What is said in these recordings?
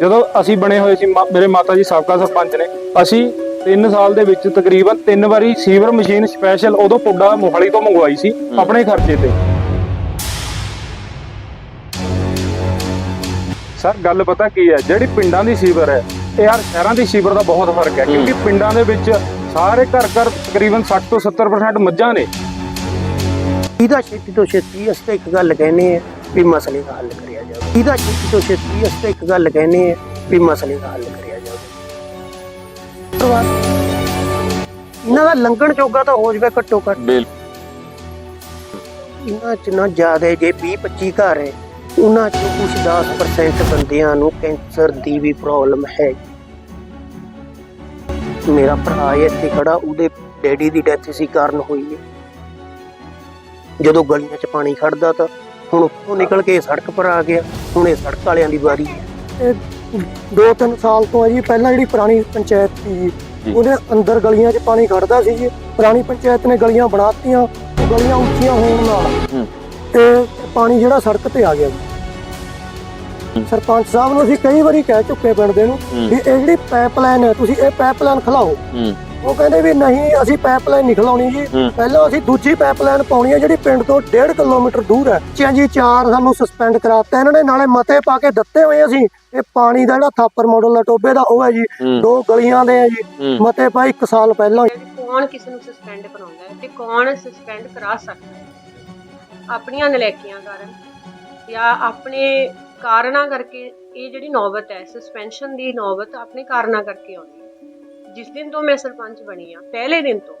ਜਦੋਂ ਅਸੀਂ ਬਣੇ ਹੋਏ ਸੀ ਮੇਰੇ ਮਾਤਾ ਜੀ ਸਾਬਕਾ ਸਰਪੰਚ ਨੇ ਅਸੀਂ 3 ਸਾਲ ਦੇ ਵਿੱਚ ਤਕਰੀਬਨ 3 ਵਾਰੀ ਸੀਵਰ ਮਸ਼ੀਨ ਸਪੈਸ਼ਲ ਉਦੋਂ ਪੁੱਡਾ ਮੋਹਾਲੀ ਤੋਂ ਮੰਗਵਾਈ ਸੀ ਆਪਣੇ ਖਰਚੇ ਤੇ। ਸਰ ਗੱਲ ਪਤਾ ਕੀ ਹੈ? ਜਿਹੜੀ ਪਿੰਡਾਂ ਦੀ ਸੀਵਰ ਹੈ ਇਹ ਯਾਰ ਸ਼ਹਿਰਾਂ ਦੀ ਸੀਵਰ ਦਾ ਬਹੁਤ ਫ਼ਰਕ ਹੈ ਕਿਉਂਕਿ ਪਿੰਡਾਂ ਦੇ ਵਿੱਚ ਸਾਰੇ ਘਰ ਘਰ ਤਕਰੀਬਨ 60 ਤੋਂ 70% ਮੱਝਾਂ ਨੇ। ਇਹਦਾ ਛੇਤੀ ਤੋਂ ਛੇਤੀ ਅਸੀਂ ਇੱਕ ਗੱਲ ਕਹਿੰਦੇ ਆ ਵੀ ਮਸਲੇ ਦਾ ਹੱਲ ਜਾਵੇ ਇਹਦਾ ਛੇਤੀ ਤੋਂ ਛੇਤੀ ਅਸੀਂ ਤਾਂ ਇੱਕ ਗੱਲ ਕਹਿੰਦੇ ਆ ਵੀ ਮਸਲੇ ਦਾ ਹੱਲ ਕਰਿਆ ਜਾਵੇ। ਪਰਿਵਾਰ ਇਹਨਾਂ ਦਾ ਲੰਘਣ ਜੋਗਾ ਤਾਂ ਹੋ ਜਾਵੇ ਘੱਟੋ ਘੱਟ। ਇਹਨਾਂ ਚ ਨਾ ਜ਼ਿਆਦਾ ਜੇ 20 25 ਘਰ ਹੈ ਉਹਨਾਂ ਚ ਕੁਝ 10% ਬੰਦਿਆਂ ਨੂੰ ਕੈਂਸਰ ਦੀ ਵੀ ਪ੍ਰੋਬਲਮ ਹੈ। ਮੇਰਾ ਭਰਾ ਇੱਥੇ ਖੜਾ ਉਹਦੇ ਡੈਡੀ ਦੀ ਡੈਥ ਇਸੇ ਕਾਰਨ ਹੋਈ ਹੈ। ਜਦੋਂ ਗਲੀਆਂ 'ਚ ਪਾਣੀ ਖੜਦਾ ਤਾਂ ਹੁਣ ਉੱਥੋਂ ਨਿਕਲ ਕੇ ਸੜਕ ਪਰ ਆ ਗਿਆ ਹੁਣ ਇਹ ਸੜਕ ਵਾਲਿਆਂ ਦੀ ਵਾਰੀ ਹੈ ਦੋ ਤਿੰਨ ਸਾਲ ਤੋਂ ਹੈ ਜੀ ਪਹਿਲਾਂ ਜਿਹੜੀ ਪੁਰਾਣੀ ਪੰਚਾਇਤ ਸੀ। ਉਹਦੇ ਅੰਦਰ ਗਲੀਆਂ 'ਚ ਪਾਣੀ ਖੜਦਾ ਸੀ ਜੀ ਪੁਰਾਣੀ ਪੰਚਾਇਤ ਨੇ ਗਲੀਆਂ ਬਣਾਤੀਆਂ ਉਹ ਗਲੀਆਂ ਉੱਚੀਆਂ ਹੋਣ ਨਾਲ। ਤੇ ਪਾਣੀ ਜਿਹੜਾ ਸੜਕ ਤੇ ਆ ਗਿਆ ਜੀ ਸਰਪੰਚ ਸਾਹਿਬ ਨੂੰ ਅਸੀਂ ਕਈ ਵਾਰੀ ਕਹਿ ਚੁੱਕੇ ਪਿੰਡ ਦੇ ਨੂੰ। ਵੀ ਇਹ ਜਿਹੜੀ ਪਾਈਪਲਾਈਨ ਹੈ ਤੁਸੀਂ ਇਹ ਪਾਈਪਲਾਈਨ ਖਲਾਓ ਉਹ ਕਹਿੰਦੇ ਵੀ ਨਹੀਂ ਅਸੀਂ ਪਾਈਪਲਾਈਨ ਨਹੀਂ ਖਲਾਉਣੀ ਜੀ। ਪਹਿਲਾਂ ਅਸੀਂ ਦੂਜੀ ਪਾਈਪਲਾਈਨ ਪਾਉਣੀ ਹੈ ਜਿਹੜੀ ਪਿੰਡ ਤੋਂ 1.5 ਕਿਲੋਮੀਟਰ ਦੂਰ ਹੈ। ਚਿਆਂ ਜੀ ਚਾਰ ਸਾਨੂੰ ਸਸਪੈਂਡ ਕਰਾਤਾ। ਇਹਨਾਂ ਨੇ ਨਾਲੇ ਮਤੇ ਪਾ ਕੇ ਦਿੱਤੇ ਹੋਏ ਅਸੀਂ। ਇਹ ਪਾਣੀ ਦਾ ਜਿਹੜਾ ਥਾਪਰ ਮਾਡਲ ਹੈ ਟੋਬੇ ਦਾ ਉਹ ਹੈ ਜੀ। ਦੋ ਗਲੀਆਂ ਦੇ ਹੈ ਜੀ। ਮਤੇ ਪਾਈ 1 ਸਾਲ ਪਹਿਲਾਂ ਕੌਣ ਕਿਸ ਨੂੰ ਸਸਪੈਂਡ ਕਰਾਉਂਦਾ ਹੈ ਤੇ ਕੌਣ ਸਸਪੈਂਡ ਕਰਾ ਸਕਦਾ ਹੈ? ਆਪਣੀਆਂ ਨਲੈਕੀਆਂ ਕਾਰਨ ਜਾਂ ਆਪਣੇ ਕਾਰਨਾਂ ਕਰਕੇ ਇਹ ਜਿਹੜੀ ਨੌਬਤ ਹੈ ਸਸਪੈਂਸ਼ਨ ਦੀ ਨੌਬਤ ਆਪਣੇ ਕਾਰਨਾਂ ਕਰਕੇ ਆਉਂਦੀ ਹੈ। ਜਿਸ ਦਿਨ ਤੋਂ ਮੈਂ ਸਰਪੰਚ ਬਣੀ ਆ ਪਹਿਲੇ ਦਿਨ ਤੋਂ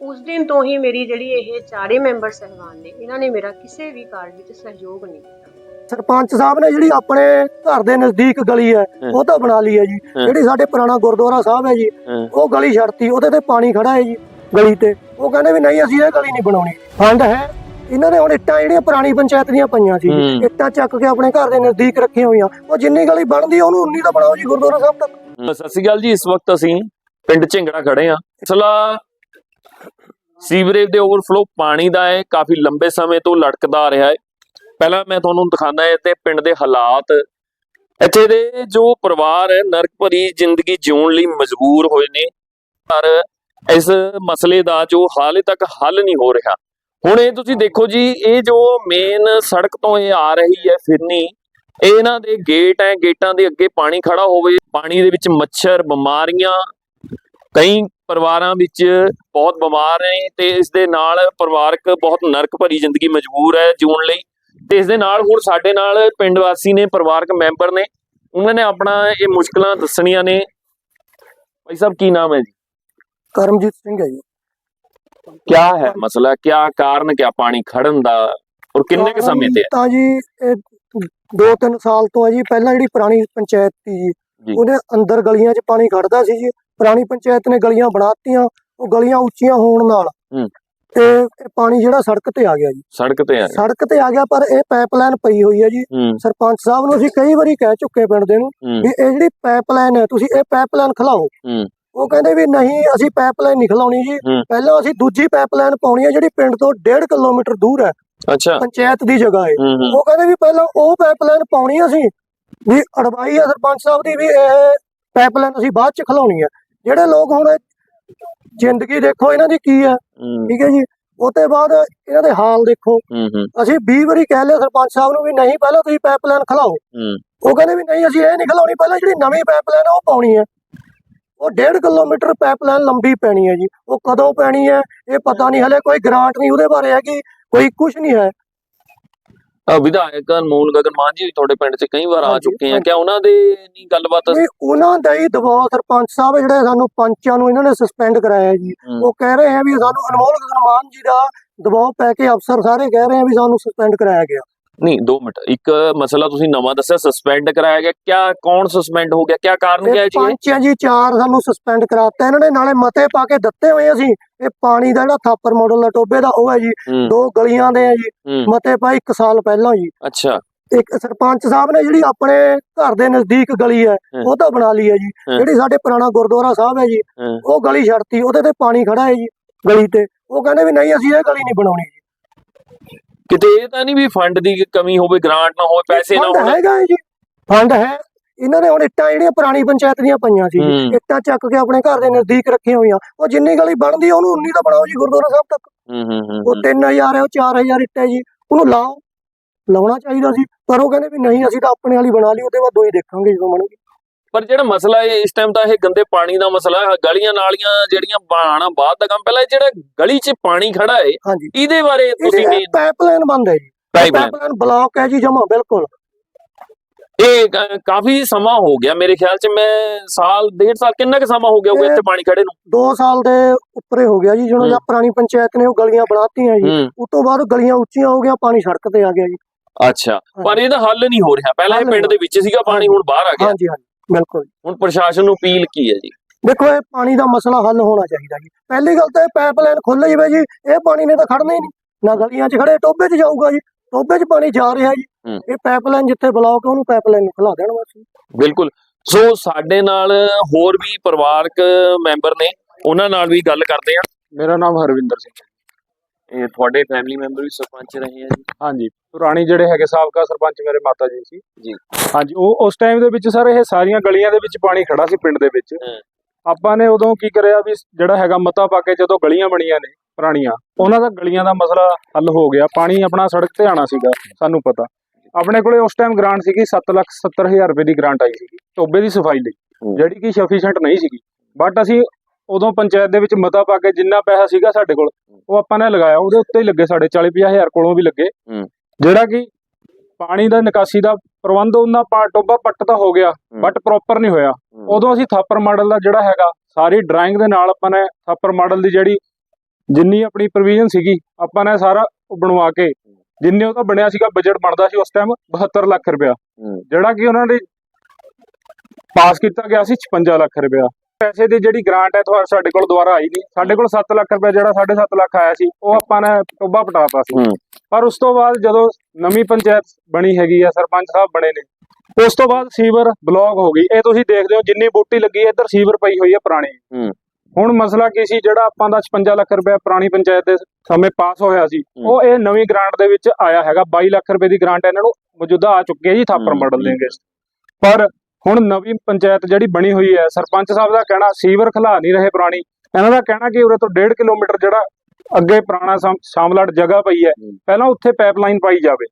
ਉਸ ਦਿਨ ਤੋਂ ਹੀ ਮੇਰੀ ਜਿਹੜੀ ਇਹ ਚਾਰੇ ਮੈਂਬਰ ਸਹਿਬਾਨ ਨੇ ਇਹਨਾਂ ਨੇ ਮੇਰਾ ਕਿਸੇ ਵੀ ਕਾਰਜ ਵਿੱਚ ਸਹਿਯੋਗ ਨਹੀਂ ਕੀਤਾ ਸਰਪੰਚ ਸਾਹਿਬ ਨੇ ਜਿਹੜੀ ਆਪਣੇ ਘਰ ਦੇ ਨਜ਼ਦੀਕ ਗਲੀ ਹੈ ਉਹ ਤਾਂ ਬਣਾ ਲਈ ਹੈ ਜੀ। ਜਿਹੜੀ ਸਾਡੇ ਪੁਰਾਣਾ ਗੁਰਦੁਆਰਾ ਸਾਹਿਬ ਹੈ ਜੀ। ਉਹ ਗਲੀ ਛੱਡਤੀ ਉਹਦੇ ਤੇ ਪਾਣੀ ਖੜਾ ਹੈ ਜੀ ਗਲੀ ਤੇ। ਉਹ ਕਹਿੰਦੇ ਵੀ ਨਹੀਂ ਅਸੀਂ ਇਹ ਗਲੀ ਨਹੀਂ ਬਣਾਉਣੀ। ਫੰਡ ਹੈ। ਇਹਨਾਂ ਨੇ ਹੁਣ ਇੱਟਾਂ ਜਿਹੜੀਆਂ ਪੁਰਾਣੀ ਪੰਚਾਇਤ ਦੀਆਂ ਪਈਆਂ ਸੀ। ਇੱਟਾਂ ਚੱਕ ਕੇ ਆਪਣੇ ਘਰ ਦੇ ਨਜ਼ਦੀਕ ਰੱਖੀਆਂ ਹੋਈਆਂ। ਉਹ ਜਿੰਨੀ ਗਲੀ ਬਣਦੀ ਉਹਨੂੰ ਉਨੀ ਤਾਂ ਬਣਾਓ ਜੀ ਗੁਰਦੁਆਰਾ ਸਾਹਿਬ ਤੱਕ। ਸਤਿ ਸ਼੍ਰੀ ਅਕਾਲ ਜੀ, ਇਸ ਵਕਤ ਅਸੀਂ ਪਿੰਡ ਝਿੰਗੜਾ ਖੜੇ ਆ ਮਸਲਾ ਸੀਵਰੇਜ ਦੇ ਓਵਰਫਲੋ ਪਾਣੀ ਦਾ ਹੈ, ਕਾਫੀ ਲੰਬੇ ਸਮੇਂ ਤੋਂ ਲਟਕਦਾ ਆ ਰਿਹਾ ਹੈ। ਪਹਿਲਾਂ ਮੈਂ ਤੁਹਾਨੂੰ ਦਿਖਾਉਂਦਾ ਹੈ ਤੇ ਪਿੰਡ ਦੇ ਹਾਲਾਤ। ਇੱਥੇ ਦੇ ਜੋ ਪਰਿਵਾਰ ਹੈ, ਨਰਕ ਭਰੀ ਜ਼ਿੰਦਗੀ ਜਿਉਣ ਲਈ ਮਜਬੂਰ ਹੋਏ ਨੇ। ਪਰ ਇਸ ਮਸਲੇ ਦਾ ਜੋ ਹਾਲੇ ਤੱਕ ਹੱਲ ਨਹੀਂ ਹੋ ਰਿਹਾ। ਹੁਣ ਇਹ ਤੁਸੀਂ ਦੇਖੋ ਜੀ, ਇਹ ਜੋ ਮੇਨ ਸੜਕ ਤੋਂ ਇਹ ਆ ਰਹੀ ਹੈ ਫਿਰਨੀ ਇਹਨਾਂ ਦੇ ਗੇਟ ਐ ਗੇਟਾਂ ਦੇ ਅੱਗੇ ਪਾਣੀ ਖੜਾ ਹੋਵੇ ਪਾਣੀ ਦੇ ਵਿੱਚ ਮੱਛਰ ਬਿਮਾਰੀਆਂ ਕਈ ਪਰਿਵਾਰਾਂ ਵਿੱਚ ਬਹੁਤ ਬਿਮਾਰ ਨੇ ਤੇ ਇਸ ਦੇ ਨਾਲ ਪਰਿਵਾਰਕ ਬਹੁਤ ਨਰਕ ਭਰੀ ਜ਼ਿੰਦਗੀ ਮਜਬੂਰ ਹੈ ਜਿਉਣ ਲਈ ਤੇ ਇਸ ਦੇ ਨਾਲ ਹੋਰ ਸਾਡੇ ਨਾਲ ਪਿੰਡ ਵਾਸੀ ਨੇ ਪਰਿਵਾਰਕ ਮੈਂਬਰ ਨੇ ਉਹਨਾਂ ਨੇ ਆਪਣਾ ਇਹ ਮੁਸ਼ਕਲਾਂ ਦੱਸਣੀਆਂ ਨੇ। ਭਾਈ ਸਾਹਿਬ ਕੀ ਨਾਮ ਹੈ ਜੀ? ਕਰਮਜੀਤ ਸਿੰਘ ਹੈ ਜੀ। ਕੀ ਹੈ ਮਸਲਾ ਕੀ ਕਾਰਨ ਕਿਆ ਪਾਣੀ ਖੜਨ ਦਾ? ਔਰ ਕਿੰਨੇ ਕੁ ਸਮੇਂ ਤੇ ਹੈ? ਤਾਂ ਜੀ ਇਹ ਦੋ ਤਿੰਨ ਸਾਲ ਤੋਂ ਹੈ ਜੀ ਪਹਿਲਾਂ ਜਿਹੜੀ ਪੁਰਾਣੀ ਪੰਚਾਇਤ ਸੀ ਜੀ। ਉਹਦੇ ਅੰਦਰ ਗਲੀਆਂ 'ਚ ਪਾਣੀ ਖੜਦਾ ਸੀ ਜੀ। ਪੁਰਾਣੀ ਪੰਚਾਇਤ ਨੇ ਗਲੀਆਂ ਬਣਾਤੀਆਂ ਉਹ ਗਲੀਆਂ ਉੱਚੀਆਂ ਹੋਣ ਨਾਲ। ਤੇ ਪਾਣੀ ਜਿਹੜਾ ਸੜਕ ਤੇ ਆ ਗਿਆ ਜੀ। ਸੜਕ ਤੇ ਹੈ ਸੜਕ ਤੇ ਆ ਗਿਆ ਪਰ ਇਹ ਪਾਈਪਲਾਈਨ ਪਈ ਹੋਈ ਹੈ ਜੀ। ਸਰਪੰਚ ਸਾਹਿਬ ਨੂੰ ਅਸੀਂ ਕਈ ਵਾਰੀ ਕਹਿ ਚੁੱਕੇ ਪਿੰਡ ਦੇ ਨੂੰ ਵੀ ਇਹ ਜਿਹੜੀ ਪਾਈਪਲਾਈਨ ਹੈ ਤੁਸੀਂ ਇਹ ਪਾਈਪਲਾਈਨ ਖਲਾਓ। ਉਹ ਕਹਿੰਦੇ ਵੀ ਨਹੀਂ ਅਸੀਂ ਪਾਈਪਲਾਈਨ ਨਹੀਂ ਖਲਾਉਣੀ ਜੀ। ਪਹਿਲਾਂ ਅਸੀਂ ਦੂਜੀ ਪਾਈਪਲਾਈਨ ਪਾਉਣੀ ਹੈ ਜਿਹੜੀ ਪਿੰਡ ਤੋਂ 1.5 ਕਿਲੋਮੀਟਰ ਦੂਰ ਹੈ। ਅੱਛਾ। ਪੰਚਾਇਤ ਦੀ ਜਗ੍ਹਾ ਹੈ ਹੂੰ ਹੂੰ। ਉਹ ਕਹਿੰਦੇ ਵੀ ਪਹਿਲਾਂ ਉਹ ਪਾਈਪਲਾਈਨ ਪਾਉਣੀ ਅਸੀਂ ਵੀ ਅੜਵਾਈ ਆ ਸਰਪੰਚ ਸਾਹਿਬ ਦੀ ਵੀ ਇਹ ਪਾਈਪਲਾਈਨ ਅਸੀਂ ਬਾਅਦ ਚ ਖਲਾਉਣੀ ਹੈ ਜਿਹੜੇ ਲੋਕ ਹੁਣ ਜ਼ਿੰਦਗੀ ਦੇਖੋ ਇਹਨਾਂ ਦੀ ਕੀ ਹੈ ਹੂੰ। ਠੀਕ ਹੈ ਜੀ? ਉਹ ਤੋਂ ਬਾਅਦ ਇਹਨਾਂ ਦੇ ਹਾਲ ਦੇਖੋ। ਹੂੰ ਹੂੰ। ਅਸੀਂ 20 ਵਾਰੀ ਕਹਿ ਲਿਆ ਸਰਪੰਚ ਸਾਹਿਬ ਨੂੰ ਵੀ ਨਹੀਂ ਪਹਿਲਾਂ ਤੁਸੀਂ ਪਾਈਪਲਾਈਨ ਖਲਾਓ। ਹੂੰ। ਉਹ ਕਹਿੰਦੇ ਵੀ ਨਹੀਂ ਅਸੀਂ ਇਹ ਨਹੀਂ ਖਲਾਉਣੀ ਪਹਿਲਾਂ ਜਿਹੜੀ ਨਵੀਂ ਪਾਈਪਲਾਈਨ ਆ ਉਹ ਪਾਉਣੀ ਹੈ ਉਹ 1.5 ਕਿਲੋਮੀਟਰ ਪਾਈਪਲਾਈਨ ਲੰਬੀ ਪੈਣੀ ਹੈ ਜੀ। ਉਹ ਕਦੋਂ ਪੈਣੀ ਹੈ ਇਹ ਪਤਾ ਨਹੀਂ ਹਲੇ ਕੋਈ ਗ੍ਰਾਂਟ ਨਹੀਂ ਉਹਦੇ ਬਾਰੇ ਹੈਗੀ। ਕੋਈ ਕੁਝ ਨਹੀਂ ਹੈ ਵਿਧਾਇਕ ਅਨਮੋਲ ਗਗਨ ਮਾਨ ਜੀ ਤੁਹਾਡੇ ਪਿੰਡ 'ਚ ਕਈ ਵਾਰ ਆ ਹਾਂਜੀ, ਚੁੱਕੇ ਆ ਹਾਂਜੀ। ਕਿਆ ਉਹਨਾਂ ਦੇ ਨਹੀਂ ਗੱਲਬਾਤ ਵੀ ਉਹਨਾਂ ਦਾ ਹੀ ਦਬਾਅ ਸਰਪੰਚ ਸਾਹਿਬ ਜਿਹੜੇ ਸਾਨੂੰ ਪੰਚਾਂ ਨੂੰ ਇਹਨਾਂ ਨੇ ਸਸਪੈਂਡ ਕਰਾਇਆ ਜੀ। ਉਹ ਕਹਿ ਰਹੇ ਆ ਵੀ ਸਾਨੂੰ ਅਨਮੋਲ ਗਗਨ ਮਾਨ ਜੀ ਦਾ ਦਬਾਅ ਪੈ ਕੇ ਅਫਸਰ ਸਾਰੇ ਕਹਿ ਰਹੇ ਆ ਵੀ ਸਾਨੂੰ ਸਸਪੈਂਡ ਕਰਾਇਆ ਗਿਆ ਨਹੀਂ 2 ਮਿੰਟ। ਇੱਕ ਮਸਲਾ ਤੁਸੀਂ ਨਵਾਂ ਦੱਸਿਆ ਸਸਪੈਂਡ ਕਰਾਇਆ ਗਿਆ। ਕਿਆ ਕੌਣ ਸਸਪੈਂਡ ਹੋ ਗਿਆ? ਕਿਆ ਕਾਰਨ ਕਿਆ ਜੀ? ਪੰਚਾਂ ਜੀ ਚਾਰ ਸਾਨੂੰ ਸਸਪੈਂਡ ਕਰਾਤਾ। ਇਹਨਾਂ ਨੇ ਨਾਲੇ ਮਤੇ ਪਾ ਕੇ ਦਿੱਤੇ ਹੋਏ ਅਸੀਂ। ਇਹ ਪਾਣੀ ਦਾ ਜਿਹੜਾ ਥਾਪਰ ਮਾਡਲ ਹੈ ਟੋਬੇ ਦਾ ਉਹ ਹੈ ਜੀ। ਦੋ ਗਲੀਆਂ ਦੇ ਹੈ ਜੀ। ਮਤੇ ਪਾਈ 1 ਸਾਲ ਪਹਿਲਾਂ ਜੀ। ਅੱਛਾ। ਇੱਕ ਸਰਪੰਚ ਸਾਹਿਬ ਨੇ ਜਿਹੜੀ ਆਪਣੇ ਘਰ ਦੇ ਨਜ਼ਦੀਕ ਗਲੀ ਹੈ। ਉਹ ਤਾਂ ਬਣਾ ਲਈ ਹੈ ਜੀ। ਜਿਹੜੀ ਸਾਡੇ ਪੁਰਾਣਾ ਗੁਰਦੁਆਰਾ ਸਾਹਿਬ ਹੈ ਜੀ। ਉਹ ਗਲੀ ਛੱਡਤੀ। ਉਹਦੇ ਤੇ ਪਾਣੀ ਖੜਾ ਹੈ ਜੀ ਗਲੀ ਤੇ। ਉਹ ਕਹਿੰਦੇ ਵੀ ਨਹੀਂ ਅਸੀਂ ਇਹ ਗਲੀ ਨਹੀਂ ਬਣਾਉਣੀ ਜੀ। ਕਿਤੇ ਇਹ ਤਾਂ ਨਹੀਂ ਵੀ ਫੰਡ ਦੀ ਕਮੀ ਹੋਵੇ ਗ੍ਰਾਂਟ ਨਾ ਹੋਵੇ ਪੈਸੇ ਨਾ ਹੋਣ। ਹੈਗਾ ਜੀ। ਫੰਡ ਹੈ। ਇਹਨਾਂ ਨੇ ਹੁਣ ਇੱਟਾਂ ਜਿਹੜੀਆਂ ਪੁਰਾਣੀ ਪੰਚਾਇਤ ਦੀਆਂ ਪਈਆਂ ਸੀ। ਇੱਟਾਂ ਚੱਕ ਕੇ ਆਪਣੇ ਘਰ ਦੇ ਨਜ਼ਦੀਕ ਰੱਖੀਆਂ ਹੋਈਆਂ। ਉਹ ਜਿੰਨੀ ਗਲੀ ਬਣਦੀ ਉਹਨੂੰ ਉਨੀ ਤਾਂ ਬਣਾਓ ਜੀ ਗੁਰਦੁਆਰਾ ਸਾਹਿਬ ਤੱਕ। ਹੂੰ ਹੂੰ ਹੂੰ ਉਹ 3000 ਹੈ ਉਹ 4000 ਇੱਟ ਹੈ ਜੀ। ਉਹਨੂੰ ਲਾਓ। ਲਾਉਣਾ ਚਾਹੀਦਾ ਸੀ ਪਰ ਉਹ ਕਹਿੰਦੇ ਵੀ ਨਹੀਂ ਅਸੀਂ ਤਾਂ ਆਪਣੇ ਵਾਲੀ ਬਣਾ ਲਈ ਉਹਦੇ ਬਾਅਦ ਦੋਈ ਦੇਖਾਂਗੇ ਜਦੋਂ ਬਣੂਗੀ। ਪਰ ਜਿਹੜਾ ਮਸਲਾ ਹੈ ਇਸ ਟਾਈਮ ਤਾਂ ਇਹ ਗੰਦੇ ਪਾਣੀ ਦਾ ਮਸਲਾ ਹੈ ਗਲੀਆਂ ਨਾਲੀਆਂ ਜਿਹੜੀਆਂ ਬਣਾਉਣਾ ਬਾਅਦ ਦਾ ਕੰਮ ਪਹਿਲਾਂ ਇਹ ਜਿਹੜਾ ਗਲੀ 'ਚ ਪਾਣੀ ਖੜਾ ਹੈ ਇਹਦੇ ਬਾਰੇ ਤੁਸੀਂ ਵੀ ਪਾਈਪਲਾਈਨ ਬੰਦ ਹੈ ਜੀ। ਪਾਈਪਲਾਈਨ ਬਲੌਕ ਹੈ ਜੀ ਜਮਾ ਬਿਲਕੁਲ। ਇਹ ਕ- ਕਾਫੀ ਸਮਾਂ ਹੋ ਗਿਆ ਮੇਰੇ ਖਿਆਲ 'ਚ ਮੈਂ ਸਾਲ ਡੇਢ ਸਾਲ ਕਿੰਨਾ ਕੁ ਸਮਾਂ ਹੋ ਗਿਆ ਇਹ- ਇੱਥੇ ਪਾਣੀ ਖੜੇ ਨੂੰ? 2 ਸਾਲ ਦੇ ਉੱਪਰੇ ਹੋ ਗਿਆ ਜੀ ਜਦੋਂ। ਜਾਂ ਪੁਰਾਣੀ ਪੰਚਾਇਤ ਨੇ ਉਹ ਗਲੀਆਂ ਬਣਾਤੀਆਂ ਜੀ। ਉਸ ਤੋਂ ਬਾਅਦ ਗਲੀਆਂ ਉੱਚੀਆਂ ਹੋ ਗਈਆਂ ਪਾਣੀ ਸੜਕ ਤੇ ਆ ਗਿਆ ਜੀ। ਅੱਛਾ। ਪਰ ਇਹਦਾ ਹੱਲ ਨਹੀਂ ਹੋ ਰਿਹਾ। ਪਹਿਲਾਂ ਇਹ ਪਿੰਡ ਦੇ ਵਿੱਚ ਸੀਗਾ ਪਾਣੀ ਹੁਣ ਬਾਹਰ ਆ ਗਿਆ। ਹਾਂਜੀ ਹਾਂਜੀ। ਬਿਲਕੁਲ ਹੁਣ ਪ੍ਰਸ਼ਾਸਨ ਨੂੰ ਅਪੀਲ ਕੀ ਹੈ ਜੀ? ਦੇਖੋ ਇਹ ਪਾਣੀ ਦਾ ਮਸਲਾ ਹੱਲ ਹੋਣਾ ਚਾਹੀਦਾ ਜੀ। ਪਹਿਲੀ ਗੱਲ ਤਾਂ ਇਹ ਪਾਈਪਲਾਈਨ ਖੁੱਲ ਜਵੇ ਜੀ ਇਹ ਪਾਣੀ ਨੇ ਤਾਂ ਖੜਨਾ ਹੀ ਨਹੀਂ। ਨਾ ਗਲੀਆਂ 'ਚ ਖੜੇ ਟੋਬੇ 'ਚ ਜਾਊਗਾ ਜੀ। ਟੋਬੇ 'ਚ ਪਾਣੀ ਜਾ ਰਿਹਾ ਜੀ। ਇਹ ਪਾਈਪਲਾਈਨ ਜਿੱਥੇ ਬਲੌਕ ਹੈ ਉਹਨੂੰ ਪਾਈਪਲਾਈਨ ਨੂੰ ਖੁਲਾ ਦੇਣ ਬਸ ਬਿਲਕੁਲ। ਸੋ ਸਾਡੇ ਨਾਲ ਹੋਰ ਵੀ ਪਰਿਵਾਰਕ ਮੈਂਬਰ ਨੇ ਉਹਨਾਂ ਨਾਲ ਵੀ ਗੱਲ ਕਰਦੇ ਆ ਮੇਰਾ ਨਾਮ ਹਰਵਿੰਦਰ ਸਿੰਘ। ਇਹ ਤੁਹਾਡੇ ਫੈਮਿਲੀ ਮੈਂਬਰ ਵੀ ਸਰਪੰਚ ਰਹੇ ਆ ਜੀ ਹਾਂਜੀ ਪੁਰਾਣੀ ਜਿਹੜੇ ਹੈਗੇ ਸਾਬਕਾ ਸਰਪੰਚ ਮੇਰੇ ਮਾਤਾ ਜੀ ਸੀ ਜੀ। ਹਾਂਜੀ ਉਹ ਉਸ ਟਾਈਮ ਦੇ ਵਿੱਚ ਸਰ ਇਹ ਸਾਰੀਆਂ ਗਲੀਆਂ ਦੇ ਵਿੱਚ ਪਾਣੀ ਖੜਾ ਸੀ ਪਿੰਡ ਦੇ ਵਿੱਚ। ਆਪਾਂ ਨੇ ਉਦੋਂ ਕੀ ਕਰਿਆ ਵੀ ਜਿਹੜਾ ਹੈਗਾ ਮਤਾ ਪਾ ਕੇ ਜਦੋਂ ਗਲੀਆਂ ਬਣੀਆਂ ਨੇ ਪੁਰਾਣੀਆਂ ਉਹਨਾਂ ਦਾ ਗਲੀਆਂ ਦਾ ਮਸਲਾ ਹੱਲ ਹੋ ਗਿਆ ਪਾਣੀ ਆਪਣਾ ਸੜਕ ਤੇ ਆਣਾ ਸੀਗਾ ਸਾਨੂੰ ਪਤਾ ਆਪਣੇ ਕੋਲੇ ਉਸ ਟਾਈਮ ਗ੍ਰਾਂਟ ਸੀਗੀ 7 ਲੱਖ 70 ਹਜ਼ਾਰ ਰੁਪਏ ਦੀ ਗ੍ਰਾਂਟ ਆਈ ਸੀਗੀ ਟੋਬੇ ਦੀ ਸਫ਼ਾਈ ਲਈ। ਜਿਹੜੀ ਕਿ ਸਫੀਸ਼ੀਐਂਟ ਨਹੀਂ ਸੀਗੀ ਬਟ ਅਸੀਂ ਉਦੋਂ ਪੰਚਾਇਤ ਦੇ ਵਿੱਚ ਮਤਾ ਪਾ ਕੇ ਜਿੰਨਾ ਪੈਸਾ ਸੀਗਾ ਸਾਡੇ ਕੋਲ ਉਹ ਆਪਾਂ ਨੇ ਲਗਾਇਆ। ਉਹਦੇ ਉੱਤੇ ਹੀ ਲੱਗੇ ਸਾਡੇ 40 50 ਹਜ਼ਾਰ ਕੋਲੋਂ ਵੀ ਲੱਗੇ। ਜਿਹੜਾ ਕਿ ਪਾਣੀ ਦਾ ਨਿਕਾਸੀ ਦਾ ਪ੍ਰਬੰਧ ਉਹਨਾਂ ਪਾ ਟੋਬਾ ਪੱਟ ਤਾਂ ਹੋ ਗਿਆ ਬਟ ਪ੍ਰੋਪਰ ਨਹੀਂ ਹੋਇਆ। ਉਦੋਂ ਅਸੀਂ ਥਾਪਰ ਮਾਡਲ ਦਾ ਜਿਹੜਾ ਹੈਗਾ ਸਾਰੀ ਡਰਾਇੰਗ ਦੇ ਨਾਲ ਆਪਾਂ ਨੇ ਥਾਪਰ ਮਾਡਲ ਦੀ ਜਿਹੜੀ ਜਿੰਨੀ ਆਪਣੀ ਪ੍ਰੋਵੀਜ਼ਨ ਸੀਗੀ ਆਪਾਂ ਨੇ ਸਾਰਾ ਉਹ ਬਣਵਾ ਕੇ ਜਿੰਨੇ ਉਹਦਾ ਬਣਿਆ ਸੀਗਾ ਬਜਟ ਬਣਦਾ ਸੀ ਉਸ ਟਾਈਮ 72 ਲੱਖ ਰੁਪਇਆ। ਜਿਹੜਾ ਕਿ ਉਹਨਾਂ ਦੇ ਪਾਸ ਕੀਤਾ ਗਿਆ ਸੀ 56 ਲੱਖ ਰੁਪਇਆ। ਪੈਸੇ ਦੀ ਜਿਹੜੀ ਗ੍ਰਾਂਟ ਹੈ ਤੁਹਾਡੇ ਸਾਡੇ ਕੋਲ ਦੁਬਾਰਾ ਆਈ ਨਹੀਂ ਸਾਡੇ ਕੋਲ 7 ਲੱਖ ਰੁਪਇਆ ਜਿਹੜਾ 7.5 ਲੱਖ ਆਇਆ ਸੀ ਉਹ ਆਪਾਂ ਨੇ ਟੋਬਾ ਪਟਾਤਾ ਸੀ। ਪਰ ਉਸ ਤੋਂ ਬਾਅਦ ਜਦੋਂ ਨਵੀਂ ਪੰਚਾਇਤ ਬਣੀ ਹੈਗੀ ਆ ਸਰਪੰਚ ਸਾਹਿਬ ਬਣੇ ਨੇ ਉਸ ਤੋਂ ਬਾਅਦ ਸੀਵਰ ਬਲੌਕ ਹੋ ਗਈ ਇਹ ਤੁਸੀਂ ਦੇਖਦੇ ਹੋ ਜਿੰਨੀ ਬੂਟੀ ਲੱਗੀ ਹੈ ਇੱਧਰ ਸੀਵਰ ਪਈ ਹੋਈ ਹੈ ਪੁਰਾਣੀ। ਹੁਣ ਮਸਲਾ ਕੀ ਸੀ ਜਿਹੜਾ ਆਪਾਂ ਦਾ 56 ਲੱਖ ਰੁਪਏ ਪੁਰਾਣੀ ਪੰਚਾਇਤ ਦੇ ਸਮੇਂ ਪਾਸ ਹੋਇਆ ਸੀ। ਉਹ ਇਹ ਨਵੀਂ ਗ੍ਰਾਂਟ ਦੇ ਵਿੱਚ ਆਇਆ ਹੈਗਾ 22 ਲੱਖ ਰੁਪਏ ਦੀ ਗ੍ਰਾਂਟ ਇਹਨਾਂ ਨੂੰ ਮੌਜੂਦਾ ਆ ਚੁੱਕੀ ਹੈ ਜੀ ਥਾਪਰ ਮਾਡਲ ਹੂੰ। ਦੇਂਗੇ ਪਰ ਹੁਣ ਨਵੀਂ ਪੰਚਾਇਤ ਜਿਹੜੀ ਬਣੀ ਹੋਈ ਹੈ ਸਰਪੰਚ ਸਾਹਿਬ ਦਾ ਕਹਿਣਾ ਸੀਵਰ ਖਲਾ ਨਹੀਂ ਰਹੇ ਪੁਰਾਣੀ ਇਹਨਾਂ ਦਾ ਕਹਿਣਾ ਕਿ ਉਰੇ ਤੋਂ 1.5 ਕਿਲੋਮੀਟਰ ਜਿਹੜਾ ਅੱਗੇ ਪੁਰਾਣਾ ਸ਼ਾਮ- ਸ਼ਾਮਲਾਟ ਜਗ੍ਹਾ ਪਈ ਹੈ। ਪਹਿਲਾਂ ਉੱਥੇ ਪਾਈਪਲਾਈਨ ਪਾਈ ਜਾਵੇ